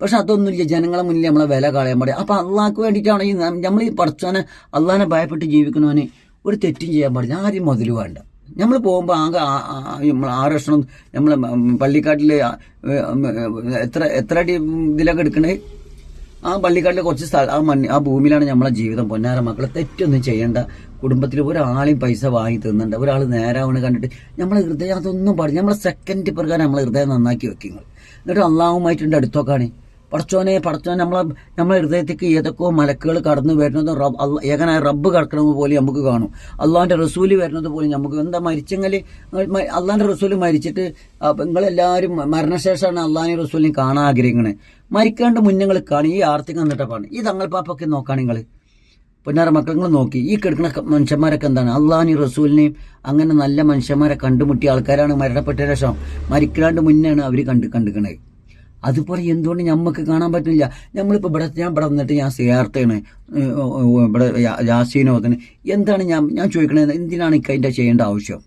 പക്ഷെ അതൊന്നുമില്ല. ജനങ്ങളെ മുന്നിൽ നമ്മളെ വില കളയാൻ പാടില്ല. അപ്പം അള്ളാഹ്ക്ക് വേണ്ടിയിട്ടാണ് ഈ നമ്മൾ ഈ പഠിച്ചവനെ അള്ളാഹിനെ ഭയപ്പെട്ട് ജീവിക്കണവന് ഒരു തെറ്റും ചെയ്യാൻ പാടില്ല. ആരും മുതൽ വേണ്ട. നമ്മൾ പോകുമ്പോൾ ആകെ നമ്മൾ ആറ് ലക്ഷം നമ്മൾ പള്ളിക്കാട്ടിൽ എത്ര എത്ര അടി ഇതിലൊക്കെ എടുക്കണേ? ആ പള്ളിക്കാട്ടിലെ കുറച്ച് സ്ഥലം ആ മണ്ണ് ആ ഭൂമിയിലാണ് നമ്മളെ ജീവിതം. പൊന്നാര മക്കളെ തെറ്റൊന്നും ചെയ്യണ്ട. കുടുംബത്തിൽ ഒരാളെയും പൈസ വാങ്ങി തിന്നണ്ട ഒരാൾ നേരാവണ് കണ്ടിട്ട് നമ്മളെ ഹൃദയം അതൊന്നും പാടില്ല. നമ്മളെ സെക്കൻഡ് പ്രകാരം നമ്മളെ ഹൃദയം നന്നാക്കി വെക്കുക എന്നിട്ട് അള്ളാഹുമായിട്ടുണ്ട് അടുത്തൊക്കെയാണ് പടച്ചോനെ പടച്ചോനെ നമ്മളെ നമ്മളെ ഹൃദയത്തേക്ക് ഏതൊക്കെയോ മലക്കുകൾ കടന്നു വരുന്നത് റബ്ബ് ഏകനായ റബ്ബ് കടക്കണത് പോലെ നമുക്ക് കാണും. അള്ളാഹിന്റെ റസൂൽ വരുന്നത് പോലെ നമുക്ക് എന്താ മരിച്ചെങ്കിൽ അള്ളാഹിന്റെ റസൂൽ മരിച്ചിട്ട് നിങ്ങളെല്ലാവരും മരണശേഷമാണ് അള്ളാഹിനെ റസൂലിനെ കാണാൻ ആഗ്രഹിക്കുന്നത് മരിക്കാണ്ട് മുന്നങ്ങൾ കാണും. ഈ ആർത്തി എന്നിട്ടപ്പാണ് ഈ തങ്ങൾ പാപ്പൊക്കെ നോക്കാണ് നിങ്ങൾ പൊന്നാറ മക്കൾ നോക്കി. ഈ കിടക്കുന്ന മനുഷ്യന്മാരൊക്കെ എന്താണ്? അള്ളാഹിനെയും റസൂലിനെയും അങ്ങനെ നല്ല മനുഷ്യന്മാരെ കണ്ടുമുട്ടിയ ആൾക്കാരാണ് മരണപ്പെട്ട ശേഷം. മരിക്കാണ്ട് മുന്നെയാണ് അവർ കണ്ട് കണ്ടുക്കണത് അതുപോലെ എന്തുകൊണ്ട് നമുക്ക് കാണാൻ പറ്റുന്നില്ല? നമ്മളിപ്പോൾ ഇവിടെ ഞാൻ ഇവിടെ വന്നിട്ട് ഞാൻ സിയാർത്താണ് ഇവിടെ യാസീനോ എന്താണ് ഞാൻ ഞാൻ ചോദിക്കണത്? എന്തിനാണ് ഇക്കതിന്റെ ചെയ്യേണ്ട ആവശ്യം?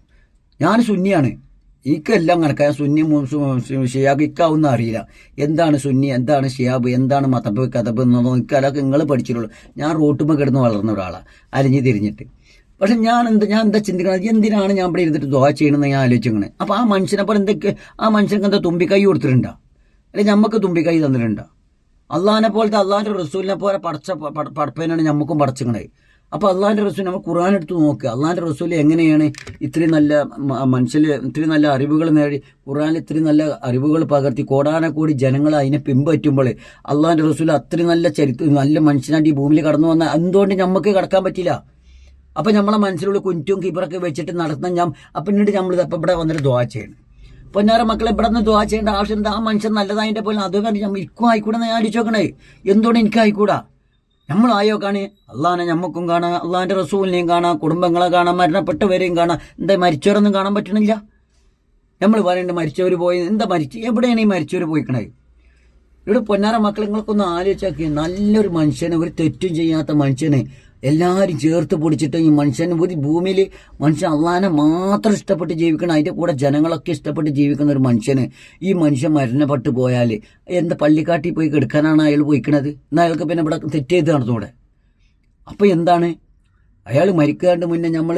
ഞാൻ സുന്നിയാണ്. എനിക്കെല്ലാം കണക്കാ സുന്നി ഷിയാബ് ഇക്കാവൊന്നും അറിയില്ല. എന്താണ് സുന്നി എന്താണ് ഷിയാബ് എന്താണ് മതബ് കഥബ് എന്നൊന്നും ഇക്കാലൊക്കെ നിങ്ങൾ പഠിച്ചിട്ടുള്ളൂ. ഞാൻ റോട്ടുമ്പോൾ കിടന്ന് വളർന്ന ഒരാളാണ് അലിഞ്ഞു തിരിഞ്ഞിട്ട്. പക്ഷെ ഞാൻ എന്താ ഞാൻ എന്താ ചിന്തിക്കണത്? എന്തിനാണ് ഞാൻ ഇവിടെ ഇരുന്നിട്ട് ദോഹ ചെയ്യണമെന്ന് ഞാൻ ആലോചിക്കണേ അപ്പൊ ആ മനുഷ്യനെ പോലെ എന്തൊക്കെ ആ മനുഷ്യർക്ക് എന്താ തുമ്പിക്കൈ കൊടുത്തിട്ടുണ്ടോ? അല്ലെങ്കിൽ നമുക്ക് തുമ്പിക്കൈ തന്നിട്ടുണ്ടോ? അള്ളാഹിനെ പോലത്തെ അള്ളാഹിന്റെ റസൂലിനെ പോലെ പടച്ച പടപ്പേനാണ് നമുക്കും പടച്ചിക്കണേ അപ്പൊ അള്ളാഹിന്റെ റസൂൽ നമ്മൾ ഖുർആൻ എടുത്ത് നോക്കുക അള്ളാഹിന്റെ റസൂൽ എങ്ങനെയാണ് ഇത്രയും നല്ല മ- മനുഷ്യര് ഇത്രയും നല്ല അറിവുകൾ നേടി ഖുർആനിൽ ഇത്രയും നല്ല അറിവുകൾ പകർത്തി കോടാനക്കോടി ജനങ്ങൾ അതിനെ പിൻപറ്റുമ്പോൾ അള്ളാഹിന്റെ റസൂൽ അത്രയും നല്ല ചരിത്ര നല്ല മനുഷ്യനായിട്ട് ഈ ഭൂമിയിൽ കടന്നു വന്ന എന്തുകൊണ്ട് നമുക്ക് കടക്കാൻ പറ്റില്ല? അപ്പൊ നമ്മളെ മനസ്സിലുള്ള കുഞ്ഞും കിബറൊക്കെ വെച്ചിട്ട് നടത്തുന്ന ഞാൻ അപ്പൊ പിന്നീട് നമ്മൾ ഇപ്പൊ ഇവിടെ വന്നിട്ട് ദ്വാ ചെയ്യണം. പൊന്നാറ മക്കളെ ഇവിടെ നിന്ന് ദ്വാ ചെയ്യേണ്ട ആവശ്യം ആ മനുഷ്യൻ നല്ലതായതിന്റെ പോലെ അതുകൊണ്ട് കണ്ട് ഞാൻ എനിക്കും ആയിക്കൂടെ ഞാൻ ആലോചിച്ചോക്കണേ എന്തുകൊണ്ട് എനിക്ക് ആയിക്കൂടാ ആയോ കാണി അള്ളാഹാനെ ഞമ്മക്കും കാണാം അള്ളാഹിന്റെ റസൂലിനെയും കാണാം കുടുംബങ്ങളെ കാണാം മരണപ്പെട്ടവരെയും കാണാം. എന്താ മരിച്ചവരൊന്നും കാണാൻ പറ്റണില്ല? നമ്മൾ പറയുന്നുണ്ട് മരിച്ചവർ പോയി. എന്താ മരിച്ചു? എവിടെയാണ് ഈ മരിച്ചവർ പോയിക്കണത്? ഇവിടെ പൊന്നാര മക്കളെ നിങ്ങൾക്കൊന്ന് ആലോചിച്ചാക്കി നല്ലൊരു മനുഷ്യനെ ഒരു തെറ്റും ചെയ്യാത്ത മനുഷ്യനെ എല്ലാവരും ചേർത്ത് പൊടിച്ചിട്ട് ഈ മനുഷ്യന് ഒരു ഭൂമിയിൽ മനുഷ്യൻ അള്ളാനെ മാത്രം ഇഷ്ടപ്പെട്ട് ജീവിക്കണം. അതിന്റെ കൂടെ ജനങ്ങളൊക്കെ ഇഷ്ടപ്പെട്ട് ജീവിക്കുന്ന ഒരു മനുഷ്യന് ഈ മനുഷ്യൻ മരണപ്പെട്ടു പോയാൽ എന്താ പള്ളിക്കാട്ടിൽ പോയി കിടക്കാനാണ് അയാൾ പോയിക്കണത്? എന്നാൽ അയാൾക്ക് പിന്നെ ഇവിടെ തെറ്റ് ചെയ്ത് നടന്നൂടെ? അപ്പോൾ എന്താണ്? അയാൾ മരിക്കാണ്ട് മുന്നേ നമ്മൾ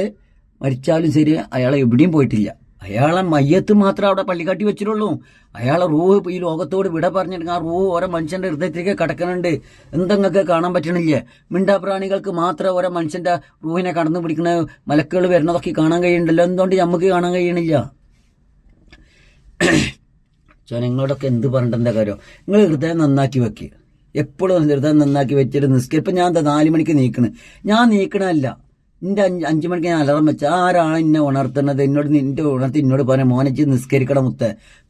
മരിച്ചാലും ശരി അയാൾ എവിടെയും പോയിട്ടില്ല. അയാളെ മയ്യത്ത് മാത്രം അവിടെ പള്ളിക്കാട്ടി വെച്ചിട്ടുള്ളൂ. അയാളെ റൂഹ് ഈ ലോകത്തോട് വിട പറഞ്ഞിട്ട് ആ റൂഹ് ഓരോ മനുഷ്യന്റെ ഹൃദയത്തിലേക്ക് കടക്കണുണ്ട് എന്തെങ്ങൾക്ക് കാണാൻ പറ്റണില്ലേ? മിണ്ടാപ്രാണികൾക്ക് മാത്രം ഓരോ മനുഷ്യന്റെ റൂഹിനെ കടന്നു പിടിക്കുന്ന മലക്കുകൾ വരുന്നതൊക്കെ കാണാൻ കഴിയുന്നുണ്ടല്ലോ. എന്തുകൊണ്ട് നമുക്ക് കാണാൻ കഴിയണില്ല? ജനങ്ങളോടൊക്കെ എന്ത് പറഞ്ഞിട്ടെന്താ കാര്യം? നിങ്ങൾ ഹൃദയം നന്നാക്കി വെക്കുക എപ്പോഴും ഹൃദയം നന്നാക്കി വെച്ചിട്ട് നിസ്കരിപ്പം ഞാൻ എന്താ നാല് മണിക്ക് നീക്കണ്. ഞാൻ നീക്കണല്ല എന്റെ അഞ്ച് അഞ്ച് മണിക്ക് ഞാൻ അലറം വെച്ച ആരാണ് എന്നെ ഉണർത്തുന്നത്? എന്നോട് നിന്റെ ഉണർത്തി എന്നോട് പറയാം മോനച്ച് നിസ്കരിക്കണം മുത്ത.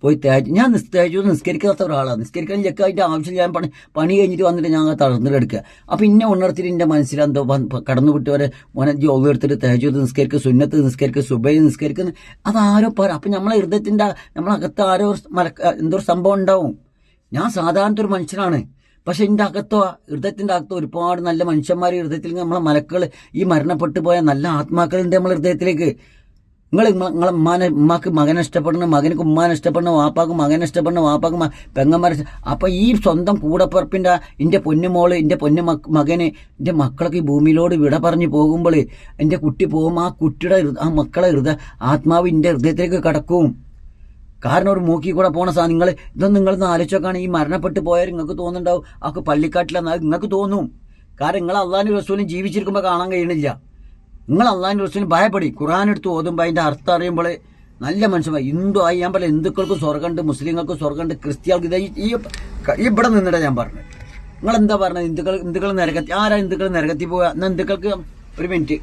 പോയി തേച്ച് ഞാൻ തേച്ചു നിസ്കരിക്കാത്ത ഒരാളാണ് നിസ്കരിക്കാൻ ചെക്ക് അതിന്റെ ആവശ്യം ഞാൻ പണി പണി കഴിഞ്ഞിട്ട് വന്നിട്ട് ഞാൻ തളർന്നിട്ടെടുക്കുക അപ്പം ഇന്നെ ഉണർത്തിട്ട് എന്റെ മനസ്സിലെന്തോ കടന്നു വിട്ടവരെ മോനെ ജോബ് എടുത്തിട്ട് തേച്ചു നിസ്കരിക്കുക സുന്നത്ത് നിസ്കരിക്കുക സുബൈ നിസ്കരിക്കുന്നു. അതാരോ പറ അപ്പം നമ്മളെ ഹൃദയത്തിന്റെ നമ്മളകത്ത് ആരോ മല എന്തോ സംഭവം ഉണ്ടാവും. ഞാൻ സാധാരണ ഒരു മനുഷ്യനാണ്. പക്ഷെ എന്റെ അകത്തോ ഹൃദയത്തിന്റെ അകത്തോ ഒരുപാട് നല്ല മനുഷ്യന്മാർ ഹൃദയത്തിൽ നമ്മളെ മലക്കൾ ഈ മരണപ്പെട്ടു പോയ നല്ല ആത്മാക്കളുണ്ട് നമ്മളെ ഹൃദയത്തിലേക്ക്. നിങ്ങൾ നിങ്ങളെ ഉമ്മാനെ ഉമ്മാക്ക് മകനെ ഇഷ്ടപ്പെടണം മകനക്ക് ഉമ്മാനെ ഇഷ്ടപ്പെടണം വാപ്പാക്ക് മകനെ ഇഷ്ടപ്പെടണം വാപ്പാക്ക് പെങ്ങന്മാരെ അപ്പൊ ഈ സ്വന്തം കൂടപ്പിറപ്പിന്റെ എന്റെ പൊന്നുമോൾ എന്റെ പൊന്നു മകന് എന്റെ മക്കളൊക്കെ ഈ ഭൂമിയിലോട് വിട പറഞ്ഞു പോകുമ്പോൾ എന്റെ കുട്ടി പോകുമ്പോൾ ആ കുട്ടിയുടെ ആ മക്കളെ ഹൃദയ ആത്മാവ് എന്റെ ഹൃദയത്തിലേക്ക് കടക്കും. കാരണം ഒരു മൂക്കി കൂടെ പോണ സാധനം നിങ്ങൾ ഇതൊന്നും നിങ്ങളൊന്ന് ആലോചിച്ചോക്കാണ്. ഈ മരണപ്പെട്ട് പോയാൽ നിങ്ങൾക്ക് തോന്നുന്നുണ്ടാവും. ആക്ക് പള്ളിക്കാട്ടിലെന്ന് നിങ്ങൾക്ക് തോന്നും. കാരണം നിങ്ങൾ അള്ളാഹിന്റെ റസൂലും ജീവിച്ചിരിക്കുമ്പോൾ കാണാൻ കഴിയണില്ല. നിങ്ങൾ അള്ളാഹിന്റെ റസൂലിന് ഭയപ്പെടി. ഖുറാൻ എടുത്ത് ഓതുമ്പോൾ അതിന്റെ അർത്ഥം അറിയുമ്പോൾ നല്ല മനുഷ്യന്മാർ ഹിന്ദു ആയി ഞാൻ പറയാം ഹിന്ദുക്കൾക്കും സ്വർഗമുണ്ട് മുസ്ലിങ്ങൾക്കും സ്വർഗമുണ്ട് ക്രിസ്ത്യാൾക്ക് ഇത് ഈ- ഇവിടെ നിന്നിട്ടാ ഞാൻ പറഞ്ഞത്. നിങ്ങൾ എന്താ പറഞ്ഞത്? ഹിന്ദുക്കൾ ഹിന്ദുക്കൾ നിരകത്തി ആരാ ഹിന്ദുക്കൾ നിരകത്തി പോവുക? എന്നാൽ ഹിന്ദുക്കൾക്ക് ഒരു മിനിറ്റ്.